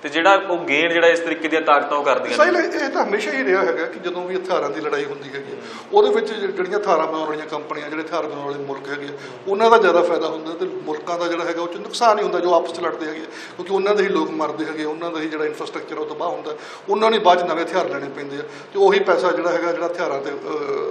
ਤੇ ਜਿਹੜਾ ਉਹ ਗੇਨ ਜਿਹੜਾ ਇਸ ਤਰੀਕੇ ਦੀਆਂ ਤਾਕਤਾਂ ਉਹ ਕਰਦੀਆਂ ਨੇ। ਇਹ ਤਾਂ ਹਮੇਸ਼ਾ ਹੀ ਰਿਹਾ ਹੈਗਾ ਕਿ ਜਦੋਂ ਵੀ ਹਥਿਆਰਾਂ ਦੀ ਲੜਾਈ ਹੁੰਦੀ ਹੈਗੀ ਉਹਦੇ ਵਿੱਚ ਜਿਹੜੀਆਂ ਹਥਿਆਰਾਂ ਬਣਾਉਣ ਵਾਲੀਆਂ ਕੰਪਨੀਆਂ ਜਿਹੜੇ ਹਥਿਆਰ ਬਣਾਉਣ ਵਾਲੇ ਮੁਲਕ ਹੈਗੇ ਉਹਨਾਂ ਦਾ ਜ਼ਿਆਦਾ ਫਾਇਦਾ ਹੁੰਦਾ ਤੇ ਮੁਲਕਾਂ ਦਾ ਜਿਹੜਾ ਹੈਗਾ ਉਹ ਚ ਨੁਕਸਾਨ ਹੀ ਹੁੰਦਾ ਜੋ ਆਪਸ ਚ ਲੜਦੇ ਹੈਗੇ ਕਿਉਂਕਿ ਉਹਨਾਂ ਦੇ ਹੀ ਲੋਕ ਮਰਦੇ ਹੈਗੇ ਉਹਨਾਂ ਦਾ ਹੀ ਜਿਹੜਾ ਇਨਫਰਾਸਟ੍ਰਕਚਰ ਉਹ ਤਬਾਹ ਹੁੰਦਾ। ਉਹਨਾਂ ਨੂੰ ਬਾਅਦ ਚ ਨਵੇਂ ਹਥਿਆਰ ਲੈਣੇ ਪੈਂਦੇ ਆ ਤੇ ਉਹੀ ਪੈਸਾ ਜਿਹੜਾ ਹੈਗਾ ਜਿਹੜਾ ਹਥਿਆਰਾਂ ਤੇ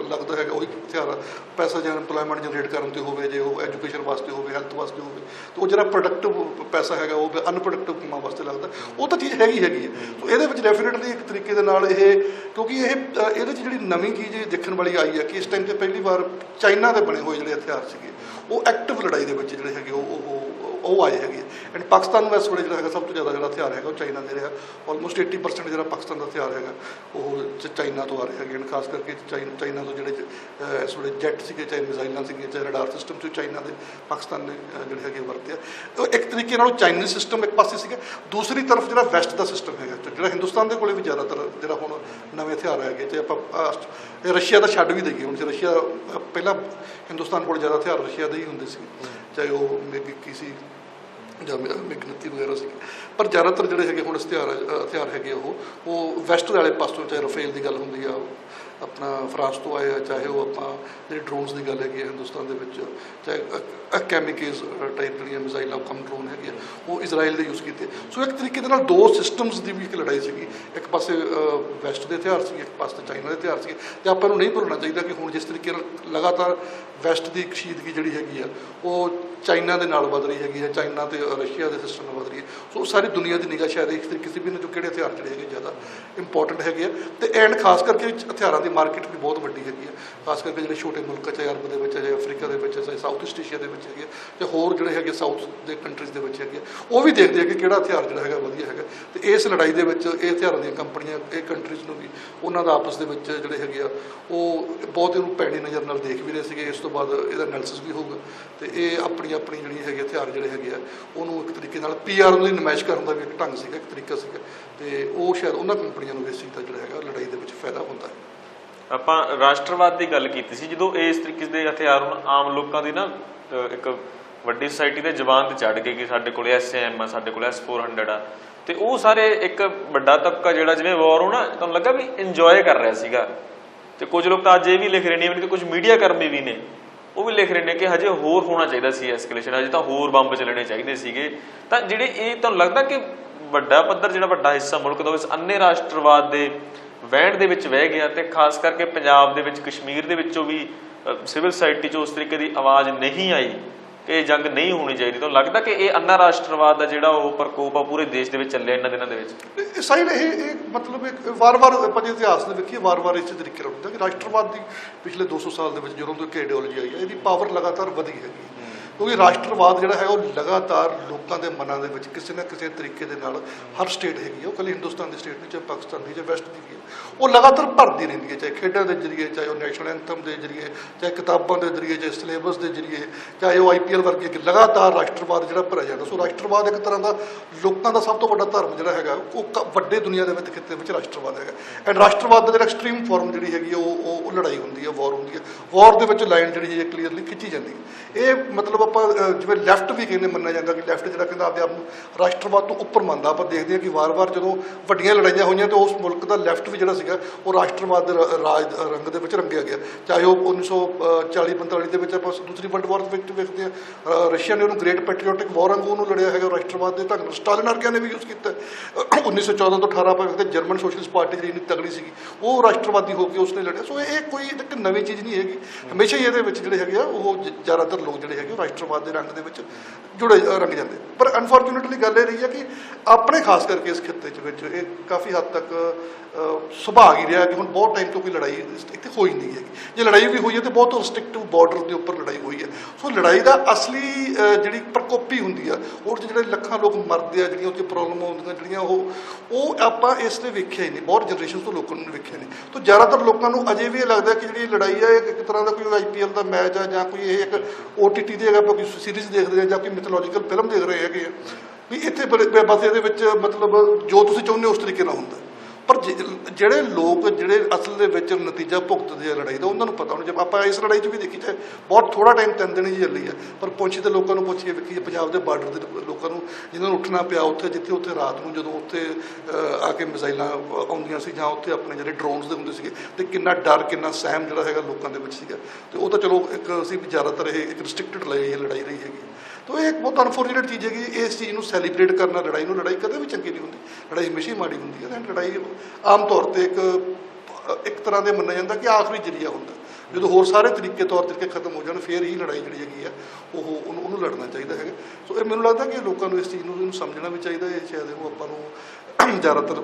ਲੱਗਦਾ ਹੈਗਾ ਉਹੀ ਹਥਿਆਰ ਪੈਸਾ ਜਿਹੜਾ EMPLOYMENT ਜਨਰੇਟ ਕਰਨ ਤੇ ਹੋਵੇ ਜੇ ਉਹ ਐਜੂਕੇਸ਼ਨ ਵਾਸਤੇ ਹੋਵੇ ਹੈਲਥ ਵਾਸਤੇ ਹੋਵੇ ਤੇ ਉਹ ਜਿਹੜਾ ਪ੍ਰੋਡਕਟਿਵ ਪੈਸਾ ਹੈਗਾ ਉਹ ਅਨਪ੍ਰੋਡਕਟਿਵ ਕੰਮਾਂ ਵਾਸਤੇ ਲੱਗਦਾ। ਉਹ ਤਾਂ ਚੀਜ਼ ਹੈਗੀ ਹੈਗੀ ਹੈ। ਸੋ ਇਹਦੇ ਵਿੱਚ ਡੈਫੀਨਿਟਲੀ ਇੱਕ ਤਰੀਕੇ ਦੇ ਨਾਲ ਇਹ, ਕਿਉਂਕਿ ਇਹ ਇਹਦੇ 'ਚ ਜਿਹੜੀ ਨਵੀਂ ਚੀਜ਼ ਦੇਖਣ ਵਾਲੀ ਆਈ ਹੈ ਕਿ ਇਸ ਟਾਈਮ ਤੇ ਪਹਿਲੀ ਵਾਰ ਚਾਈਨਾ ਦੇ ਬਣੇ ਹੋਏ ਜਿਹੜੇ ਹਥਿਆਰ ਸੀਗੇ, ਉਹ ਐਕਟਿਵ ਲੜਾਈ ਦੇ ਵਿੱਚ ਜਿਹੜੇ ਹੈਗੇ ਉਹ ਉਹ ਉਹ ਆਏ ਹੈਗੇ ਐਂਡ ਪਾਕਿਸਤਾਨ ਨੂੰ ਇਸ ਵੇਲੇ ਜਿਹੜਾ ਹੈਗਾ ਸਭ ਤੋਂ ਜ਼ਿਆਦਾ ਜਿਹੜਾ ਹਥਿਆਰ ਹੈਗਾ ਉਹ ਚਾਈਨਾ ਦੇ ਰਿਹਾ। ਆਲਮੋਸਟ 80% ਜਿਹੜਾ ਪਾਕਿਸਤਾਨ ਦਾ ਹਥਿਆਰ ਹੈਗਾ, ਉਹ ਚਾਈਨਾ ਤੋਂ ਆ ਰਿਹਾ ਹੈਗੇ। ਐਂਡ ਖਾਸ ਕਰਕੇ ਚਾਈਨਾ ਤੋਂ ਜਿਹੜੇ ਇਸ ਵੇਲੇ ਜੈਟ ਸੀਗੇ, ਚਾਹੇ ਮਿਜ਼ਾਈਲਾਂ ਸੀਗੀਆਂ, ਚਾਹੇ ਰਡਾਰ ਸਿਸਟਮ ਤੋਂ ਚਾਈਨਾ ਦੇ, ਪਾਕਿਸਤਾਨ ਨੇ ਜਿਹੜੇ ਹੈਗੇ ਵਰਤਿਆ। ਇੱਕ ਤਰੀਕੇ ਨਾਲ ਉਹ ਚਾਈਨੀਜ਼ ਸਿਸਟਮ ਇੱਕ ਪਾਸੇ ਸੀਗਾ। ਦੂਸਰੀ ਤਰਫ ਜਿਹੜਾ ਵੈਸਟ ਦਾ ਸਿਸਟਮ ਹੈਗਾ, ਜਿਹੜਾ ਹਿੰਦੁਸਤਾਨ ਦੇ ਕੋਲੇ ਵੀ ਜ਼ਿਆਦਾਤਰ ਜਿਹੜਾ ਹੁਣ ਨਵੇਂ ਹਥਿਆਰ ਹੈਗੇ ਤੇ ਆਪਾਂ ਰਸ਼ੀਆ ਦਾ ਛੱਡ ਵੀ ਦਈਏ। ਹੁਣ ਜੇ ਰਸ਼ੀਆ ਪਹਿਲਾਂ ਹਿੰਦੁਸਤਾਨ ਕੋਲ ਜ਼ਿਆਦਾ ਹਥਿਆਰ ਰਸ਼ੀਆ ਦੇ ਹੀ ਹੁੰਦੇ ਸੀ ਚਾਹੇ ਉਹ ਮਿਗ ਸੀ ਜਾਂ ਮਿ- ਮਿਗ 29 ਵਗੈਰਾ ਸੀ। ਪਰ ਜ਼ਿਆਦਾਤਰ ਜਿਹੜੇ ਹੈਗੇ ਹੁਣ ਹਥਿਆਰ ਅ, ਹਥਿਆਰ ਹੈਗੇ ਉਹ ਉਹ ਵੈਸਟ ਵਾਲੇ ਪਾਸੋਂ ਚਾਹੇ ਰਫੇਲ ਦੀ ਗੱਲ ਹੁੰਦੀ ਆ ਆਪਣਾ ਫਰਾਂਸ ਤੋਂ ਆਏ ਆ ਚਾਹੇ ਉਹ ਆਪਾਂ ਜਿਹੜੀ ਡਰੋਨਸ ਦੀ ਗੱਲ ਹੈਗੀ ਹੈ ਹਿੰਦੁਸਤਾਨ ਦੇ ਵਿੱਚ ਚਾਹੇ ਕੈਮੀਕਲਸ ਟਾਈਪ ਜਿਹੜੀਆਂ ਮਿਜ਼ਾਈਲ ਆਪ ਕਮ ਡਰੋਨ ਹੈਗੇ ਆ, ਉਹ ਇਜ਼ਰਾਈਲ ਦੇ ਯੂਜ਼ ਕੀਤੇ। ਸੋ ਇੱਕ ਤਰੀਕੇ ਦੇ ਨਾਲ ਦੋ ਸਿਸਟਮਸ ਦੀ ਵੀ ਇੱਕ ਲੜਾਈ ਸੀਗੀ। ਇੱਕ ਪਾਸੇ ਵੈਸਟ ਦੇ ਹਥਿਆਰ ਸੀ ਇੱਕ ਪਾਸੇ ਚਾਈਨਾ ਦੇ ਹਥਿਆਰ ਸੀ ਤੇ ਆਪਾਂ ਨੂੰ ਨਹੀਂ ਭੁੱਲਣਾ ਚਾਹੀਦਾ ਕਿ ਹੁਣ ਜਿਸ ਤਰੀਕੇ ਨਾਲ ਲਗਾਤਾਰ ਵੈਸਟ ਦੀ ਕਸ਼ੀਦਗੀ ਜਿਹੜੀ ਹੈਗੀ ਆ ਉਹ ਚਾਈਨਾ ਦੇ ਨਾਲ ਵੱਧ ਰਹੀ ਹੈਗੀ ਹੈ ਚਾਈਨਾ ਤੇ ਰਸ਼ੀਆ ਦੇ ਸਿਸਟਮ ਨਾਲ ਵੱਧ ਰਹੀ ਹੈ ਸੋ ਸਾਰੀ ਦੁਨੀਆ ਦੀ ਨਿਗਾਹ ਸ਼ਾਇਦ ਇਸ ਤਰੀਕੇ ਸੀ ਵੀ ਇਹਨਾਂ ਕਿਹੜੇ ਹਥਿਆਰ ਜਿਹੜੇ ਹੈਗੇ ਜ਼ਿਆਦਾ ਇੰਪੋਰਟੈਂਟ ਹੈਗੇ ਆ। ਤੇ ਐਂਡ ਖਾਸ ਕਰਕੇ ਹਥਿਆਰਾਂ ਦੀ ਮਾਰਕੀਟ ਵੀ ਬਹੁਤ ਵੱਡੀ ਹੈਗੀ ਹੈ ਖਾਸ ਕਰਕੇ ਜਿਹੜੇ ਛੋਟੇ ਮੁਲਕ ਚਾਹੇ ਅਰਬ ਦੇ ਵਿੱਚ ਆ, ਚਾਹੇ ਅਫਰੀਕਾ ਦੇ ਵਿੱਚ ਆ, ਚਾਹੇ ਸਾਊਥ ਈਸਟ ਏਸ਼ੀਆ ਦੇ ਵਿੱਚ ਹੈਗੇ ਆ, ਤੇ ਹੋਰ ਜਿਹੜੇ ਹੈਗੇ ਸਾਊਥ ਦੇ ਕੰਟਰੀਜ਼ ਦੇ ਵਿੱਚ ਹੈਗੇ ਆ, ਉਹ ਵੀ ਦੇਖਦੇ ਆ ਕਿ ਕਿਹੜਾ ਹਥਿਆਰ ਜਿਹੜਾ ਹੈਗਾ ਵਧੀਆ ਹੈਗਾ। ਤੇ ਇਸ ਲੜਾਈ ਦੇ ਵਿੱਚ ਇਹ ਹਥਿਆਰਾਂ ਦੀਆਂ ਕੰਪਨੀਆਂ ਇਹ ਕੰਟਰੀਜ਼ ਨੂੰ ਵੀ ਉਹਨਾਂ ਦਾ ਆਪਸ ਦੇ ਵਿੱਚ ਜਿਹੜੇ ਹੈਗੇ ਆ ਉਹ ਬਹੁਤ ਇਹਨੂੰ ਪੈਣੀ ਨਜ਼ਰ ਨਾਲ ਦੇਖ ਵੀ ਰਹੇ ਸੀਗੇ। ਇਸ ਤੋਂ ਬਾਅਦ ਇਹਦਾ ਐਨਾਲਿਸਿਸ ਵੀ ਹੋਊਗਾ। ਤੇ ਇਹ ਆਪਣੀ ਆਪਣੀ ਜਿਹੜੀ ਹੈਗੀ ਹਥਿਆਰ ਜਿਹੜੇ ਹੈਗੇ ਆ ਉਹਨੂੰ ਇੱਕ ਤਰੀਕੇ ਨਾਲ ਪੀਆਰ ਦੀ ਨਮਾਇਸ਼ ਕਰਨ ਦਾ ਵੀ ਇੱਕ ਢੰਗ ਸੀਗਾ ਇੱਕ ਤਰੀਕਾ ਸੀਗਾ। ਤੇ ਉਹ ਸ਼ਾਇਦ ਉਹਨਾਂ ਕੰਪਨੀਆਂ ਨੂੰ ਇਸ ਚੀਜ਼ ਦਾ ਜਿਹੜਾ ਹੈਗਾ ਲੜਾਈ ਦੇ ਵਿੱਚ ਫਾਇਦਾ ਹੁੰਦਾ ਹੈ। ਆਪਾਂ ਰਾਸ਼ਟਰਵਾਦ ਦੀ ਗੱਲ ਕੀਤੀ ਸੀ, ਜਦੋਂ ਇਸ ਤਰੀਕੇ ਦੇ ਹਥਿਆਰ ਹੁਣ ਆਮ ਲੋਕਾਂ ਦੀ ਨਾ ਇੱਕ ਵੱਡੀ ਸੋਸਾਇਟੀ ਦੇ ਜ਼ਬਾਨ ਤੇ ਚੜ ਗਏ ਕਿ ਸਾਡੇ ਕੋਲ ਐਸਐਮ ਆ, ਸਾਡੇ ਕੋਲ ਐਸ400 ਆ, ਤੇ ਉਹ ਸਾਰੇ ਇੱਕ ਵੱਡਾ ਤਬਕਾ ਜਿਹੜਾ ਜਿਵੇਂ ਵਾਰ ਉਹ ਤੁਹਾਨੂੰ ਲੱਗਾ ਵੀ ਇੰਜੋਏ ਕਰ ਰਿਹਾ ਸੀਗਾ। ਤੇ ਕੁਝ ਲੋਕ ਤਾਂ ਅੱਜ ਇਹ ਵੀ ਲਿਖ ਰਹੇ ਨੇ even ਕਿ ਕੁਝ ਮੀਡੀਆ ਕਰਮੀ ਵੀ ਨੇ, ਉਹ ਵੀ ਲਿਖ ਰਹੇ ਨੇ ਕਿ ਹਜੇ ਹੋਰ ਹੋਣਾ ਚਾਹੀਦਾ ਸੀ ਐਸਕੇਲੇਸ਼ਨ ਹਜੇ ਤਾਂ ਹੋਰ ਬੰਬ ਚੱਲਣੇ ਚਾਹੀਦੇ ਸੀਗੇ। ਤਾਂ ਜਿਹੜੇ ਇਹ ਤੁਹਾਨੂੰ ਲੱਗਦਾ ਕਿ ਵੱਡਾ ਪੱਧਰ, ਜਿਹੜਾ ਵੱਡਾ ਹਿੱਸਾ ਮੁਲਕ ਦਾ, ਉਹ ਅੰਨੇ ਰਾਸ਼ਟਰਵਾਦ ਦੇ ਵਹਿਣ ਦੇ ਵਿੱਚ ਵਹਿ ਗਿਆ ਤੇ ਖਾਸ ਕਰਕੇ ਪੰਜਾਬ ਦੇ ਵਿੱਚ, ਕਸ਼ਮੀਰ ਦੇ ਵਿੱਚੋਂ ਵੀ ਸਿਵਲ ਸੁਸਾਇਟੀ 'ਚ ਉਸ ਤਰੀਕੇ ਦੀ ਆਵਾਜ਼ ਨਹੀਂ ਆਈ ਕਿ ਇਹ ਜੰਗ ਨਹੀਂ ਹੋਣੀ ਚਾਹੀਦੀ। ਤਾਂ ਲੱਗਦਾ ਕਿ ਇਹ ਅੰਨਾ ਰਾਸ਼ਟਰਵਾਦ ਦਾ ਜਿਹੜਾ ਉਹ ਪ੍ਰਕੋਪ ਆ ਪੂਰੇ ਦੇਸ਼ ਦੇ ਵਿੱਚ ਚੱਲਿਆ ਇਹਨਾਂ ਦਿਨਾਂ ਦੇ ਵਿੱਚ। ਇਹ ਇਹ ਇਹ ਮਤਲਬ ਇੱਕ ਵਾਰ-ਵਾਰ ਆਪਾਂ ਜੇ ਇਤਿਹਾਸ ਦੇ ਵੇਖੀਏ ਵਾਰ-ਵਾਰ ਇਸੇ ਤਰੀਕੇ ਨਾਲ ਹੁੰਦਾ ਕਿ ਰਾਸ਼ਟਰਵਾਦ ਦੀ ਪਿਛਲੇ 200 ਸਾਲ ਦੇ ਵਿੱਚ ਜਦੋਂ ਤੋਂ ਇੱਕ ਆਈਡੀਓਲੋਜੀ ਆਈ ਹੈ, ਇਹਦੀ ਪਾਵਰ ਲਗਾਤਾਰ ਵਧੀ ਹੈਗੀ ਕਿਉਂਕਿ ਰਾਸ਼ਟਰਵਾਦ ਜਿਹੜਾ ਹੈ ਉਹ ਲਗਾਤਾਰ ਲੋਕਾਂ ਦੇ ਮਨਾਂ ਦੇ ਵਿੱਚ ਕਿਸੇ ਨਾ ਕਿਸੇ ਤਰੀਕੇ ਦੇ ਨਾਲ ਹਰ ਸਟੇਟ ਹੈਗੀ ਹੈ ਉਹ ਕੱਲੀ ਹਿੰਦੁਸਤਾਨ ਦੀ ਸਟੇਟ ਨਹੀਂ ਚਾਹੇ ਪਾਕਿਸਤਾਨ ਦੀ ਚਾਹੇ ਵੈਸਟ ਦੀ ਵੀ ਉਹ ਲਗਾਤਾਰ ਭਰਦੀ ਰਹਿੰਦੀ ਹੈ ਚਾਹੇ ਖੇਡਾਂ ਦੇ ਜ਼ਰੀਏ ਚਾਹੇ ਉਹ ਨੈਸ਼ਨਲ ਐਂਥਮ ਦੇ ਜ਼ਰੀਏ ਚਾਹੇ ਕਿਤਾਬਾਂ ਦੇ ਜ਼ਰੀਏ ਚਾਹੇ ਸਿਲੇਬਸ ਦੇ ਜ਼ਰੀਏ ਚਾਹੇ ਉਹ ਆਈਪੀਐਲ ਵਰਗੇ ਕਿ ਲਗਾਤਾਰ ਰਾਸ਼ਟਰਵਾਦ ਜਿਹੜਾ ਭਰਿਆ ਜਾਂਦਾ। ਸੋ ਰਾਸ਼ਟਰਵਾਦ ਇੱਕ ਤਰ੍ਹਾਂ ਦਾ ਲੋਕਾਂ ਦਾ ਸਭ ਤੋਂ ਵੱਡਾ ਧਰਮ ਜਿਹੜਾ ਹੈਗਾ ਉਹ ਕ- ਵੱਡੇ ਦੁਨੀਆ ਦੇ ਵਿੱਚ ਖਿੱਤੇ ਵਿੱਚ ਰਾਸ਼ਟਰਵਾਦ ਹੈਗਾ। ਐਂਡ ਰਾਸ਼ਟਰਵਾਦ ਦਾ ਜਿਹੜਾ ਐਕਸਟ੍ਰੀਮ ਫਾਰਮ ਜਿਹੜੀ ਹੈਗੀ ਹੈ, ਉਹ ਉਹ ਲੜਾਈ ਹੁੰਦੀ ਹੈ ਵਾਰ ਹੁੰਦੀ ਹੈ ਵਾਰ ਦੇ ਵਿੱਚ ਲਾਈਨ ਜਿਹੜੀ ਹੈ ਕਲੀਅਰਲੀ ਖਿੱਚੀ ਜਾਂਦੀ ਹੈ ਇਹ ਮਤਲਬ ਆਪਾਂ ਜਿਵੇਂ ਲੈਫਟ ਵੀ ਕਹਿੰਦੇ ਮੰਨਿਆ ਜਾਂਦਾ ਕਿ ਲੈਫਟ ਜਿਹੜਾ ਕਹਿੰਦਾ ਆਪਦੇ ਆਪ ਨੂੰ ਰਾਸ਼ਟਰਵਾਦ ਤੋਂ ਉੱਪਰ ਮੰਨਦਾ। ਆਪਾਂ ਦੇਖਦੇ ਹਾਂ ਕਿ ਵਾਰ-ਵਾਰ ਜਦੋਂ ਵੱਡੀਆਂ ਲੜਾਈਆਂ ਹੋਈਆਂ ਤੇ ਉਸ ਮੁਲਕ ਦਾ ਲੈਫਟ ਵੀ ਜਿਹੜਾ ਸੀਗਾ ਉਹ ਰਾਸ਼ਟਰਵਾਦ ਦੇ ਰਾਜ ਰੰਗ ਦੇ ਵਿੱਚ ਰੰਗਿਆ ਗਿਆ। ਚਾਹੇ ਉਹ 1940-45 ਦੇ ਵਿੱਚ ਆਪਾਂ ਦੂਸਰੀ ਵਰਲਡ ਵਾਰ ਦੇ ਵਿੱਚ ਵੇਖਦੇ ਹਾਂ ਰਸ਼ੀਆ ਨੇ ਉਹਨੂੰ ਗ੍ਰੇਟ ਪੈਟਰੀਓਟਿਕ ਵਾਰ ਵਾਂਗੂ ਉਹਨੂੰ ਲੜਿਆ ਹੈਗਾ ਰਾਸ਼ਟਰਵਾਦ ਦੇ ਢੰਗ ਸਟਾਲਿਨ ਵਰਗਿਆਂ ਨੇ ਵੀ ਯੂਜ਼ ਕੀਤਾ। ਅਹ, 1914 ਤੋਂ 18 ਆਪਾਂ ਵੇਖਦੇ ਜਰਮਨ ਸੋਸ਼ਲਿਸਟ ਪਾਰਟੀ ਜਿਹੜੀ ਇੰਨੀ ਤਗੜੀ ਸੀਗੀ ਉਹ ਰਾਸ਼ਟਰਵਾਦੀ ਹੋ ਕੇ ਉਸਨੇ ਲੜਿਆ। ਸੋ ਇਹ ਕੋਈ ਇੱਕ ਨਵੀਂ ਚੀਜ਼ ਨਹੀਂ ਹੈਗੀ। ਹਮੇਸ਼ਾ ਹੀ ਇਹਦੇ ਵਿੱਚ ਜਿਹੜੇ ਹੈਗੇ ਆ ਉਹ ਜ਼ਿਆਦਾਤਰ ਲੋਕ ਜਿਹੜੇ ਹੈਗੇ ਉਹ ਰਾਸ਼ਟਰਵਾਦ ਦੇ ਰੰਗ ਦੇ ਵਿੱਚ ਜੁੜੇ ਰੰਗ ਜਾਂਦੇ। ਪਰ ਅਨਫੋਰਚੂਨੇਟਲੀ ਗੱਲ ਇਹ ਰਹੀ ਹੈ ਕਿ ਆਪਣੇ ਖਾਸ ਕਰਕੇ ਇਸ ਖਿੱਤੇ ਖਿੱਤੇ ਵਿੱਚ ਇਹ ਕਾਫੀ ਹੱਦ ਤੱਕ ਅ, ਸੁਭਾਗ ਹੀ ਰਿਹਾ ਕਿ ਹੁਣ ਬਹੁਤ ਟਾਈਮ ਤੋਂ ਕੋਈ ਲੜਾਈ ਇੱਥੇ ਹੋਈ ਨਹੀਂ ਹੈਗੀ। ਜੇ ਲੜਾਈ ਵੀ ਹੋਈ ਹੈ ਤੇ ਬਹੁਤ ਰਿਸਟ੍ਰਿਕਟਿਵ ਬਾਰਡਰ ਦੇ ਉੱਪਰ ਲੜਾਈ ਹੋਈ ਹੈ। ਸੋ ਲੜਾਈ ਦਾ ਅਸਲੀ ਜਿਹੜੀ ਪ੍ਰਕੋਪੀ ਹੁੰਦੀ ਆ ਉਹ 'ਚ ਜਿਹੜੇ ਲੱਖਾਂ ਲੋਕ ਮਰਦੇ ਆ ਜਿਹੜੀਆਂ ਉੱਥੇ ਪ੍ਰੋਬਲਮ ਆਉਂਦੀਆਂ ਜਿਹੜੀਆਂ ਉਹ ਉਹ ਆਪਾਂ ਇਸ ਤੇ ਵੇਖਿਆ ਹੀ ਨਹੀਂ। ਬਹੁਤ ਜਨਰੇਸ਼ਨ ਤੋਂ ਲੋਕਾਂ ਨੂੰ ਵੇਖਿਆ ਨਹੀਂ। ਤਾਂ ਜ਼ਿਆਦਾਤਰ ਲੋਕਾਂ ਨੂੰ ਅਜੇ ਵੀ ਇਹ ਲੱਗਦਾ ਕਿ ਜਿਹੜੀ ਲੜਾਈ ਆ ਇਹ ਇੱਕ ਤਰ੍ਹਾਂ ਦਾ ਕੋਈ ਆਈਪੀਐਲ ਦਾ ਮੈਚ ਆ ਜਾਂ ਕੋਈ ਇਹ ਇੱਕ ਓਟੀਟੀ ਦੇ ਹੈਗਾ ਆਪਾਂ ਕੋਈ ਸੀਰੀਜ਼ ਦੇਖਦੇ ਆ ਜਾਂ ਕੋਈ ਮਿਥੋਲੋਜੀਕਲ ਫਿਲਮ ਦੇਖ ਰਹੇ ਹੈਗੇ ਆ। ਵੀ ਇੱਥੇ ਬਸ ਇਹਦੇ ਵਿੱਚ ਮਤਲਬ ਜੋ ਤੁਸੀਂ ਚਾਹੁੰਦੇ ਹੋ ਉਸ ਤਰੀਕੇ ਨਾਲ ਹੁੰਦਾ। ਪਰ ਜਿ- ਜਿਹੜੇ ਲੋਕ, ਜਿਹੜੇ ਅਸਲ ਦੇ ਵਿੱਚ ਨਤੀਜਾ ਭੁਗਤਦੇ ਆ ਲੜਾਈ ਦਾ, ਉਹਨਾਂ ਨੂੰ ਪਤਾ ਹੁਣ ਜੇ ਆਪਾਂ ਇਸ ਲੜਾਈ 'ਚ ਵੀ ਦੇਖੀ, ਚਾਹੇ ਬਹੁਤ ਥੋੜਾ ਟਾਈਮ ਤਿੰਨ ਦਿਨ ਹੀ ਚੱਲੀ ਆ, ਪਰ ਪੁੰਛੀ ਦੇ ਲੋਕਾਂ ਨੂੰ ਪੁੱਛੀਏ ਵੀ ਕੀ ਪੰਜਾਬ ਦੇ ਬਾਰਡਰ ਦੇ ਲੋਕਾਂ ਨੂੰ, ਜਿਨ੍ਹਾਂ ਨੂੰ ਉੱਠਣਾ ਪਿਆ ਉੱਥੇ, ਜਿੱਥੇ ਉੱਥੇ ਰਾਤ ਨੂੰ ਜਦੋਂ ਉੱਥੇ ਆ ਕੇ ਮਿਜ਼ਾਈਲਾਂ ਆਉਂਦੀਆਂ ਸੀ, ਜਾਂ ਉੱਥੇ ਆਪਣੇ ਜਿਹੜੇ ਡਰੋਨਸ ਦੇ ਹੁੰਦੇ ਸੀਗੇ, ਤੇ ਕਿੰਨਾ ਡਰ, ਕਿੰਨਾ ਸਹਿਮ ਜਿਹੜਾ ਹੈਗਾ ਲੋਕਾਂ ਦੇ ਵਿੱਚ ਸੀਗਾ। ਤੇ ਉਹ ਤਾਂ ਚਲੋ ਇੱਕ ਅਸੀਂ ਵੀ ਜ਼ਿਆਦਾਤਰ ਇਹ ਇੱਕ ਰਿਸਟ੍ਰਿਕਟਡ ਲੜਾਈ ਲੜਾਈ ਰਹੀ ਹੈਗੀ। ਤੋ ਇਹ ਇੱਕ ਬਹੁਤ ਅਨਫੋਰਚੂਨੇਟ ਚੀਜ਼ ਹੈਗੀ ਇਸ ਚੀਜ਼ ਨੂੰ ਸੈਲੀਬ੍ਰੇਟ ਕਰਨਾ ਲੜਾਈ ਨੂੰ ਲੜਾਈ ਕਦੇ ਵੀ ਚੰਗੀ ਨਹੀਂ ਹੁੰਦੀ। ਲੜਾਈ ਹਮੇਸ਼ਾ ਹੀ ਮਾੜੀ ਹੁੰਦੀ ਹੈ ਤੇ ਲੜਾਈ ਆਮ ਤੌਰ ਤੇ ਇੱਕ ਇੱਕ ਤਰ੍ਹਾਂ ਦੇ ਮੰਨਿਆ ਜਾਂਦਾ ਕਿ ਆਖਰੀ ਜਰੀਆ ਹੁੰਦਾ। ਜਦੋਂ ਹੋਰ ਸਾਰੇ ਤਰੀਕੇ ਤੌਰ ਤਰੀਕੇ ਖਤਮ ਹੋ ਜਾਣ, ਫਿਰ ਹੀ ਲੜਾਈ ਜਿਹੜੀ ਹੈਗੀ ਆ, ਉਹ ਉਹਨੂੰ ਉਹਨੂੰ ਲੜਨਾ ਚਾਹੀਦਾ ਹੈਗਾ। ਸੋ ਇਹ ਮੈਨੂੰ ਲੱਗਦਾ ਕਿ ਲੋਕਾਂ ਨੂੰ ਇਸ ਚੀਜ਼ ਨੂੰ ਇਹਨੂੰ ਸਮਝਣਾ ਵੀ ਚਾਹੀਦਾ ਹੈ ਸ਼ਾਇਦ ਉਹ ਆਪਾਂ ਨੂੰ ਜ਼ਿਆਦਾਤਰ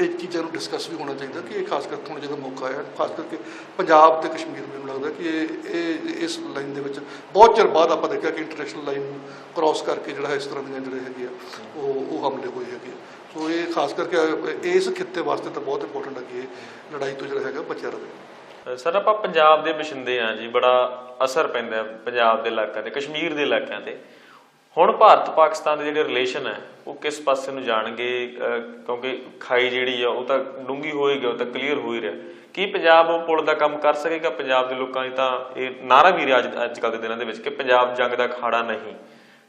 ਇਹ ਚੀਜ਼ਾਂ ਨੂੰ ਡਿਸਕਸ ਵੀ ਹੋਣਾ ਚਾਹੀਦਾ ਕਿ ਇਹ ਖਾਸ ਕਰਕੇ ਹੁਣ ਜਦੋਂ ਮੌਕਾ ਆਇਆ ਖਾਸ ਕਰਕੇ ਪੰਜਾਬ ਤੇ ਕਸ਼ਮੀਰ ਮੈਨੂੰ ਲੱਗਦਾ ਕਿ ਇਹ ਇਹ ਇਸ ਲਾਈਨ ਦੇ ਵਿੱਚ ਬਹੁਤ ਚਿਰ ਬਾਅਦ ਆਪਾਂ ਦੇਖਿਆ ਕਿ ਇੰਟਰਨੈਸ਼ਨਲ ਲਾਈਨ ਨੂੰ ਕ੍ਰਾਸ ਕਰਕੇ ਜਿਹੜਾ ਇਸ ਤਰ੍ਹਾਂ ਦੀਆਂ ਜਿਹੜੇ ਹੈਗੇ ਆ ਉਹ ਉਹ ਹਮਲੇ ਹੋਏ ਹੈਗੇ ਸੋ ਇਹ ਖਾਸ ਕਰਕੇ ਇਸ ਖਿੱਤੇ ਵਾਸਤੇ ਤਾਂ ਬਹੁਤ ਇੰਪੋਰਟੈਂਟ ਹੈ ਕਿ ਇਹ ਲੜਾਈ ਤੋਂ ਜਿਹੜਾ ਹੈਗਾ ਬਚਿਆ ਰਹੇ। ਅ, ਸਰ ਆਪਾਂ ਪੰਜਾਬ ਦੇ ਵਸਿੰਦੇ ਆ ਜੀ ਬੜਾ ਅਸਰ ਪੈਂਦਾ ਪੰਜਾਬ ਦੇ ਇਲਾਕਿਆਂ ਤੇ ਕਸ਼ਮੀਰ ਦੇ ਇਲਾਕਿਆਂ ਤੇ। ਹੁਣ ਭਾਰਤ ਪਾਕਿਸਤਾਨ ਦੇ ਜਿਹੜੇ ਰਿਲੇਸ਼ਨ ਹੈ, ਉਹ ਕਿਸ ਪਾਸੇ ਨੂੰ ਜਾਣਗੇ? ਕਿਉਂਕਿ ਖਾਈ ਜਿਹੜੀ ਆ, ਉਹ ਤਾਂ ਡੂੰਗੀ ਹੋਏਗੀ ਉਹ ਤਾਂ ਕਲੀਅਰ ਹੋ ਹੀ ਰਿਹਾ। ਕੀ ਪੰਜਾਬ ਉਹ ਪੁਲ ਦਾ ਕੰਮ ਕਰ ਸਕੇਗਾ? ਪੰਜਾਬ ਦੇ ਲੋਕਾਂ ਦੀ ਤਾਂ ਇਹ ਨਾਰਾ ਵੀ ਰਿਹਾ ਅੱਜ ਅੱਜ ਦੇ ਦਿਨਾਂ ਦੇ ਵਿੱਚ ਕਿ ਪੰਜਾਬ ਜੰਗ ਦਾ ਖਾੜਾ ਨਹੀਂ।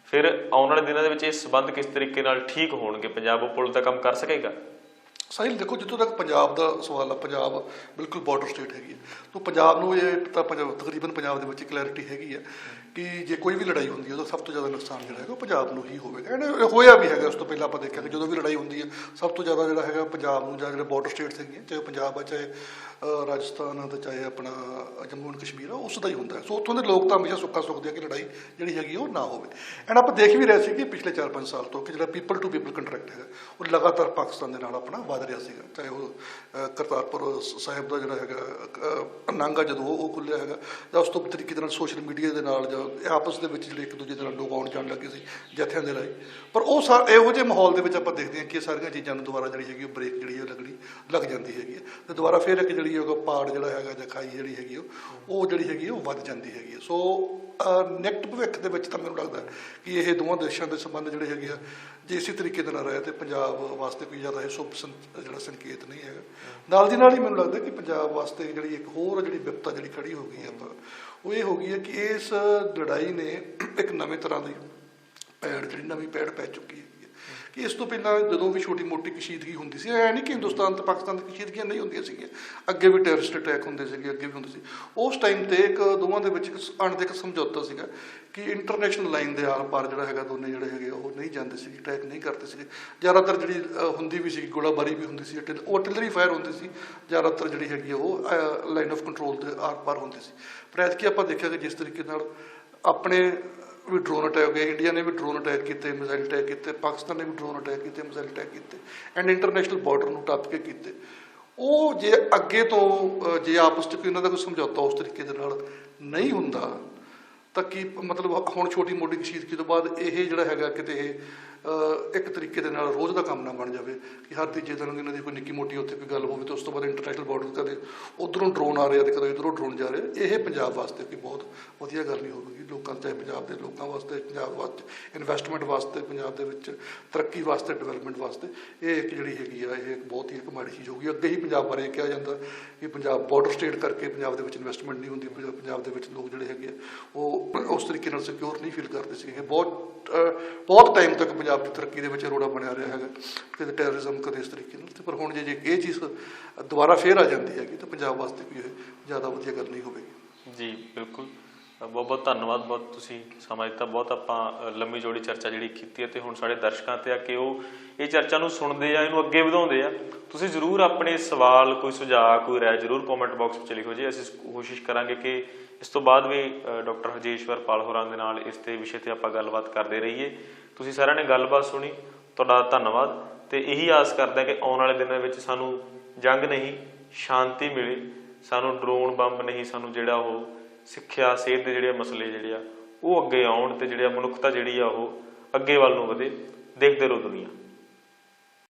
ਫਿਰ ਆਉਣ ਵਾਲੇ ਦਿਨਾਂ ਦੇ ਵਿੱਚ ਇਹ ਸਬੰਧ ਕਿਸ ਤਰੀਕੇ ਨਾਲ ਠੀਕ ਹੋਣਗੇ? ਪੰਜਾਬ ਉਹ ਪੁਲ ਦਾ ਕੰਮ ਕਰ ਸਕੇਗਾ? ਸਾਹਿਲ, ਦੇਖੋ, ਜਿੱਥੋਂ ਤੱਕ ਪੰਜਾਬ ਦਾ ਸਵਾਲ ਆ, ਪੰਜਾਬ ਬਿਲਕੁਲ ਬਾਰਡਰ ਸਟੇਟ ਹੈਗੀ ਹੈ। ਤੋਂ ਪੰਜਾਬ ਨੂੰ ਇਹ ਤਾਂ ਪੰਜਾਬ, ਤਕਰੀਬਨ ਪੰਜਾਬ ਦੇ ਵਿੱਚ ਕਲੈਰਿਟੀ ਹੈਗੀ ਹੈ। ਕਿ ਜੇ ਕੋਈ ਵੀ ਲੜਾਈ ਹੁੰਦੀ ਹੈ ਉਹਦਾ ਸਭ ਤੋਂ ਜ਼ਿਆਦਾ ਨੁਕਸਾਨ ਜਿਹੜਾ ਹੈਗਾ ਉਹ ਪੰਜਾਬ ਨੂੰ ਹੀ ਹੋਵੇਗਾ ਐਂਡ ਹੋਇਆ ਵੀ ਹੈਗਾ ਉਸ ਤੋਂ ਪਹਿਲਾਂ ਆਪਾਂ ਦੇਖਿਆ ਕਿ ਜਦੋਂ ਵੀ ਲੜਾਈ ਹੁੰਦੀ ਹੈ ਸਭ ਤੋਂ ਜ਼ਿਆਦਾ ਜਿਹੜਾ ਹੈਗਾ ਪੰਜਾਬ ਨੂੰ ਜਾਂ ਜਿਹੜੇ ਬਾਰਡਰ ਸਟੇਟਸ ਹੈਗੀਆਂ ਚਾਹੇ ਪੰਜਾਬ ਆ ਚਾਹੇ ਰਾਜਸਥਾਨ ਆ ਤੇ ਚਾਹੇ ਆਪਣਾ ਜੰਮੂ ਐਂਡ ਕਸ਼ਮੀਰ ਆ ਉਸ ਦਾ ਹੀ ਹੁੰਦਾ ਹੈ। ਸੋ ਉੱਥੋਂ ਦੇ ਲੋਕ ਤਾਂ ਹਮੇਸ਼ਾ ਸੁੱਕਾ ਸੁੱਕਦੇ ਆ ਕਿ ਲੜਾਈ ਜਿਹੜੀ ਹੈਗੀ ਆ ਉਹ ਨਾ ਹੋਵੇ। ਐਂਡ ਆਪਾਂ ਦੇਖ ਵੀ ਰਹੇ ਸੀ ਕਿ ਪਿਛਲੇ 4-5 ਸਾਲ ਤੋਂ ਕਿ ਜਿਹੜਾ ਪੀਪਲ ਟੂ ਪੀਪਲ ਕੰਟਰੈਕਟ ਹੈਗਾ ਉਹ ਲਗਾਤਾਰ ਪਾਕਿਸਤਾਨ ਦੇ ਨਾਲ ਆਪਣਾ ਵਧ ਰਿਹਾ ਸੀਗਾ। ਚਾਹੇ ਉਹ ਕਰਤਾਰਪੁਰ ਸਾਹਿਬ ਦਾ ਜਿਹੜਾ ਹੈਗਾ ਅ, ਨਾਂਗਾ ਜਦੋਂ ਉਹ ਉਹ ਖੁੱਲਿਆ ਹੈਗਾ ਜਾਂ ਉਸ ਤੋਂ ਤਰੀਕੇ ਦੇ ਨਾਲ ਸੋਸ਼ਲ ਮੀਡੀਆ ਦੇ ਨਾਲ ਜਾਂ ਆਪਸ ਦੇ ਵਿੱਚ ਜਿਹੜੇ ਇੱਕ ਦੂਜੇ ਦੇ ਨਾਲ ਲੋਕ ਆਉਣ ਜਾਣ ਲੱਗੇ ਸੀ, ਜਥਿਆਂ ਦੇ ਰਾਹੀਂ। ਪਰ ਉਹ ਸਾ- ਇਹੋ ਜਿਹੇ ਮਾਹੌਲ ਦੇ ਵਿੱਚ ਆਪਾਂ ਦੇਖਦੇ ਹਾਂ ਕਿ ਸਾਰੀਆਂ ਚੀਜ਼ਾਂ ਨੂੰ ਦੁਬਾਰਾ ਜਿਹੜੀ ਹੈਗੀ ਉਹ ਬ੍ਰੇਕ ਜਿਹੜੀ ਹੈ, ਲੱਗਣੀ, ਲੱਗ ਜਾਂਦੀ ਹੈਗੀ ਹੈ। ਤੇ ਦੁਬਾਰਾ ਫਿਰ ਇੱਕ ਜਿਹੜੀ ਹੈਗਾ ਪਾੜ ਜਿਹੜਾ ਹੈਗਾ ਜਾਂ ਖਾਈ ਜਿਹੜੀ ਹੈਗੀ ਉਹ ਉਹ ਜਿਹੜੀ ਹੈਗੀ ਉਹ ਵੱਧ ਜਾਂਦੀ ਹੈਗੀ ਹੈ। ਸੋ ਨੈਕਟ ਭਵਿੱਖ ਦੇ ਵਿੱਚ ਤਾਂ ਮੈਨੂੰ ਲੱਗਦਾ ਕਿ ਇਹ ਦੋਵਾਂ ਦੇਸ਼ਾਂ ਦੇ ਸੰਬੰਧ ਜਿਹੜੇ ਹੈਗੇ ਆ ਜੇ ਇਸੇ ਤਰੀਕੇ ਦੇ ਨਾਲ ਰਹੇ ਤੇ ਪੰਜਾਬ ਵਾਸਤੇ ਕੋਈ ਜ਼ਿਆਦਾ ਇਹ ਸ਼ੁਭ ਸੰ- ਜਿਹੜਾ ਸੰਕੇਤ ਨਹੀਂ ਹੈਗਾ। ਨਾਲ ਦੀ ਨਾਲ ਹੀ ਮੈਨੂੰ ਲੱਗਦਾ ਕਿ ਪੰਜਾਬ ਵਾਸਤੇ ਜਿਹੜੀ ਇੱਕ ਹੋਰ ਜਿਹੜੀ ਵਿਪਤਾ ਜਿਹੜੀ ਖੜੀ ਹੋ ਗਈ ਹੈ ਆਪਾਂ, ਉਹ ਇਹ ਹੋ ਗਈ ਹੈ ਕਿ ਇਸ ਲੜਾਈ ਨੇ ਇੱਕ ਨਵੇਂ ਤਰ੍ਹਾਂ ਦੀ ਪੈੜ, ਜਿਹੜੀ ਨਵੀਂ ਪੈੜ ਪੈ ਚੁੱਕੀ ਹੈ। ਕਿ ਇਸ ਤੋਂ ਪਹਿਲਾਂ ਜਦੋਂ ਵੀ ਛੋਟੀ ਮੋਟੀ ਕਸ਼ੀਦਗੀ ਹੁੰਦੀ ਸੀ ਐ ਨਹੀਂ ਕਿ ਹਿੰਦੁਸਤਾਨ ਤੇ ਪਾਕਿਸਤਾਨ ਦੀ ਕਸ਼ੀਦਗੀਆਂ ਨਹੀਂ ਹੁੰਦੀਆਂ ਸੀਗੀਆਂ, ਅੱਗੇ ਵੀ ਟੈਰਰਿਸਟ ਅਟੈਕ ਹੁੰਦੇ ਸੀਗੇ, ਅੱਗੇ ਵੀ ਹੁੰਦੇ ਸੀ। ਉਸ ਟਾਈਮ ਤੇ ਇੱਕ ਦੋਵਾਂ ਦੇ ਵਿੱਚ ਇੱਕ ਅਣਦੇਖ ਸਮਝੌਤਾ ਸੀਗਾ ਕਿ ਇੰਟਰਨੈਸ਼ਨਲ ਲਾਈਨ ਦੇ ਆਰ ਪਾਰ ਜਿਹੜਾ ਹੈਗਾ, ਦੋਨੇ ਜਿਹੜੇ ਹੈਗੇ, ਉਹ ਨਹੀਂ ਜਾਂਦੇ ਸੀ ਅਟੈਕ ਨਹੀਂ ਕਰਦੇ ਸੀਗੇ। ਜ਼ਿਆਦਾਤਰ ਜਿਹੜੀ ਹੁੰਦੀ ਵੀ ਸੀ, ਗੋਲਾਬਾਰੀ ਵੀ ਹੁੰਦੀ ਸੀ ਉਹ ਅਟਿਲਰੀ ਫਾਇਰ ਹੁੰਦੀ ਸੀ। ਜ਼ਿਆਦਾਤਰ ਜਿਹੜੀ ਹੈਗੀ ਆ ਉਹ ਲਾਈਨ ਆਫ ਕੰਟਰੋਲ ਦੇ ਆਰ ਪਾਰ ਹੁੰਦੀ ਸੀ। ਪਰ ਐਤਕੀ ਆਪਾਂ ਦੇਖਿਆ ਕਿ ਜਿਸ ਤਰੀਕੇ ਨਾਲ ਆਪਣੇ ਵੀ ਡਰੋਨ ਅਟੈਕ ਹੋਏ ਇੰਡੀਆ ਨੇ ਵੀ ਡਰੋਨ ਅਟੈਕ ਕੀਤੇ ਮਿਜ਼ਾਈਲ ਅਟੈਕ ਕੀਤੇ ਪਾਕਿਸਤਾਨ ਨੇ ਵੀ ਡਰੋਨ ਅਟੈਕ ਕੀਤੇ ਮਿਜ਼ਾਈਲ ਅਟੈਕ ਕੀਤੇ ਐਂਡ ਇੰਟਰਨੈਸ਼ਨਲ ਬਾਰਡਰ ਨੂੰ ਟੱਪ ਕੇ ਕੀਤੇ। ਉਹ ਜੇ ਅੱਗੇ ਤੋਂ ਜੇ ਆਪਸ ਚ ਕੋਈ ਇਹਨਾਂ ਦਾ ਕੋਈ ਸਮਝੌਤਾ ਉਸ ਤਰੀਕੇ ਦੇ ਨਾਲ ਨਹੀਂ ਹੁੰਦਾ, ਤਾਂ ਕੀ ਮਤਲਬ ਹੁਣ ਛੋਟੀ ਮੋਟੀ ਕਸ਼ੀਦਗੀ ਤੋਂ ਬਾਅਦ ਇਹ ਜਿਹੜਾ ਹੈਗਾ ਕਿਤੇ ਇਹ ਇੱਕ ਤਰੀਕੇ ਦੇ ਨਾਲ ਰੋਜ਼ ਦਾ ਕੰਮ ਨਾ ਬਣ ਜਾਵੇ ਕਿ ਹਰ ਤੀਜੇ ਦਿਨ ਇਹਨਾਂ ਦੀ ਕੋਈ ਨਿੱਕੀ ਮੋਟੀ ਉੱਥੇ ਕੋਈ ਗੱਲ ਹੋਵੇ ਤੇ ਉਸ ਤੋਂ ਬਾਅਦ ਇੰਟਰਨੈਸ਼ਨਲ ਬਾਰਡਰ ਕਦੇ ਉਧਰੋਂ ਡਰੋਨ ਆ ਰਿਹਾ ਤੇ ਕਦੇ ਇਧਰੋਂ ਡਰੋਨ ਜਾ ਰਿਹਾ। ਇਹ ਪੰਜਾਬ ਵਾਸਤੇ ਕੋਈ ਬਹੁਤ ਵਧੀਆ ਗੱਲ ਨਹੀਂ ਹੋਵੇਗੀ। ਲੋਕਾਂ ਚਾਹੇ ਪੰਜਾਬ ਦੇ ਲੋਕਾਂ ਵਾਸਤੇ, ਪੰਜਾਬ ਵਾਸਤੇ ਇਨਵੈਸਟਮੈਂਟ ਵਾਸਤੇ, ਪੰਜਾਬ ਦੇ ਵਿੱਚ ਤਰੱਕੀ ਵਾਸਤੇ ਡਿਵੈਲਪਮੈਂਟ ਵਾਸਤੇ ਇਹ ਇੱਕ ਜਿਹੜੀ ਹੈਗੀ ਆ, ਇਹ ਇੱਕ ਬਹੁਤ ਹੀ ਇੱਕ ਮਾੜੀ ਚੀਜ਼ ਹੋਊਗੀ ਅੱਗੇ ਹੀ ਪੰਜਾਬ ਬਾਰੇ ਕਿਹਾ ਜਾਂਦਾ ਕਿ ਪੰਜਾਬ ਬਾਰਡਰ ਸਟੇਟ ਕਰਕੇ ਪੰਜਾਬ ਦੇ ਵਿੱਚ ਇਨਵੈਸਟਮੈਂਟ ਨਹੀਂ ਹੁੰਦੀ। ਪੰਜਾਬ ਦੇ ਵਿੱਚ ਲੋਕ ਜਿਹੜੇ ਹੈਗੇ ਆ, ਉਹ ਉਸ ਤਰੀਕੇ ਨਾਲ ਸਿਕਿਉਰ ਨਹੀਂ ਫੀਲ ਕਰਦੇ ਸੀਗੇ। ਬਹੁਤ ਬਹੁਤ ਟਾਈਮ ਤੱਕ ਪੰਜਾਬ ਦੀ ਤਰੱਕੀ ਦੇ ਵਿੱਚ ਰੋੜਾ ਬਣਿਆ ਰਿਹਾ ਹੈਗਾ ਕਦੇ ਟੈਰਰਿਜ਼ਮ ਕਦੇ ਇਸ ਤਰੀਕੇ ਨਾਲ ਤੇ ਪਰ ਹੁਣ ਜੇ ਇਹ ਚੀਜ਼ ਦੁਬਾਰਾ ਫੇਰ ਆ ਜਾਂਦੀ ਹੈਗੀ ਤਾਂ ਪੰਜਾਬ ਵਾਸਤੇ ਕੋਈ ਇਹ ਜ਼ਿਆਦਾ ਵਧੀਆ ਗੱਲ ਨਹੀਂ ਹੋਵੇਗੀ। ਜੀ, ਬਿਲਕੁਲ। ਬਹੁਤ ਬਹੁਤ ਧੰਨਵਾਦ। ਬਹੁਤ ਤੁਸੀਂ ਸਮਾਂ ਦਿੱਤਾ। ਬਹੁਤ ਆਪਾਂ ਲੰਮੀ ਜੋੜੀ ਚਰਚਾ ਜਿਹੜੀ ਕੀਤੀ ਹੈ ਤੇ ਹੁਣ ਸਾਡੇ ਦਰਸ਼ਕਾਂ ਤੇ ਆ ਕਿ ਉਹ ਇਹ ਚਰਚਾ ਨੂੰ ਸੁਣਦੇ ਆ, ਇਹਨੂੰ ਅੱਗੇ ਵਧਾਉਂਦੇ ਆ। ਤੁਸੀਂ ਜਰੂਰ ਆਪਣੇ ਸਵਾਲ, ਕੋਈ ਸੁਝਾਅ, ਕੋਈ ਰਾਏ ਜਰੂਰ ਕਮੈਂਟ ਬਾਕਸ ਵਿੱਚ ਲਿਖੋ ਜੀ। ਅਸੀਂ ਕੋਸ਼ਿਸ਼ ਕਰਾਂਗੇ ਕਿ ਇਸ ਤੋਂ ਬਾਅਦ ਵੀ ਡਾਕਟਰ ਹਰਜੇਸ਼ਵਰ ਪਾਲ ਹੋਰਾਂ ਦੇ ਨਾਲ ਇਸ ਤੇ ਵਿਸ਼ੇ ਤੇ ਆਪਾਂ ਗੱਲਬਾਤ ਕਰਦੇ ਰਹੀਏ। ਤੁਸੀਂ ਸਾਰਿਆਂ ਨੇ ਗੱਲਬਾਤ ਸੁਣੀ, ਤੁਹਾਡਾ ਧੰਨਵਾਦ ਤੇ ਇਹੀ ਆਸ ਕਰਦਾ ਕਿ ਆਉਣ ਵਾਲੇ ਦਿਨਾਂ ਵਿੱਚ ਸਾਨੂੰ ਜੰਗ ਨਹੀਂ, ਸ਼ਾਂਤੀ ਮਿਲੇ, ਸਾਨੂੰ ਡਰੋਨ ਬੰਬ ਨਹੀਂ, ਸਾਨੂੰ ਜਿਹੜਾ ਉਹ ਸਿੱਖਿਆ, ਸਿਹਤ ਦੇ ਜਿਹੜੇ ਮਸਲੇ ਜਿਹੜੇ ਆ, ਉਹ ਅੱਗੇ ਆਉਣ ਤੇ ਜਿਹੜੇ ਮਨੁੱਖਤਾ ਜਿਹੜੀ ਆ ਉਹ ਅੱਗੇ ਵੱਲ ਨੂੰ ਵਧੇ, ਦੇਖਦੇ ਰਹੋ ਦੁਨੀਆ।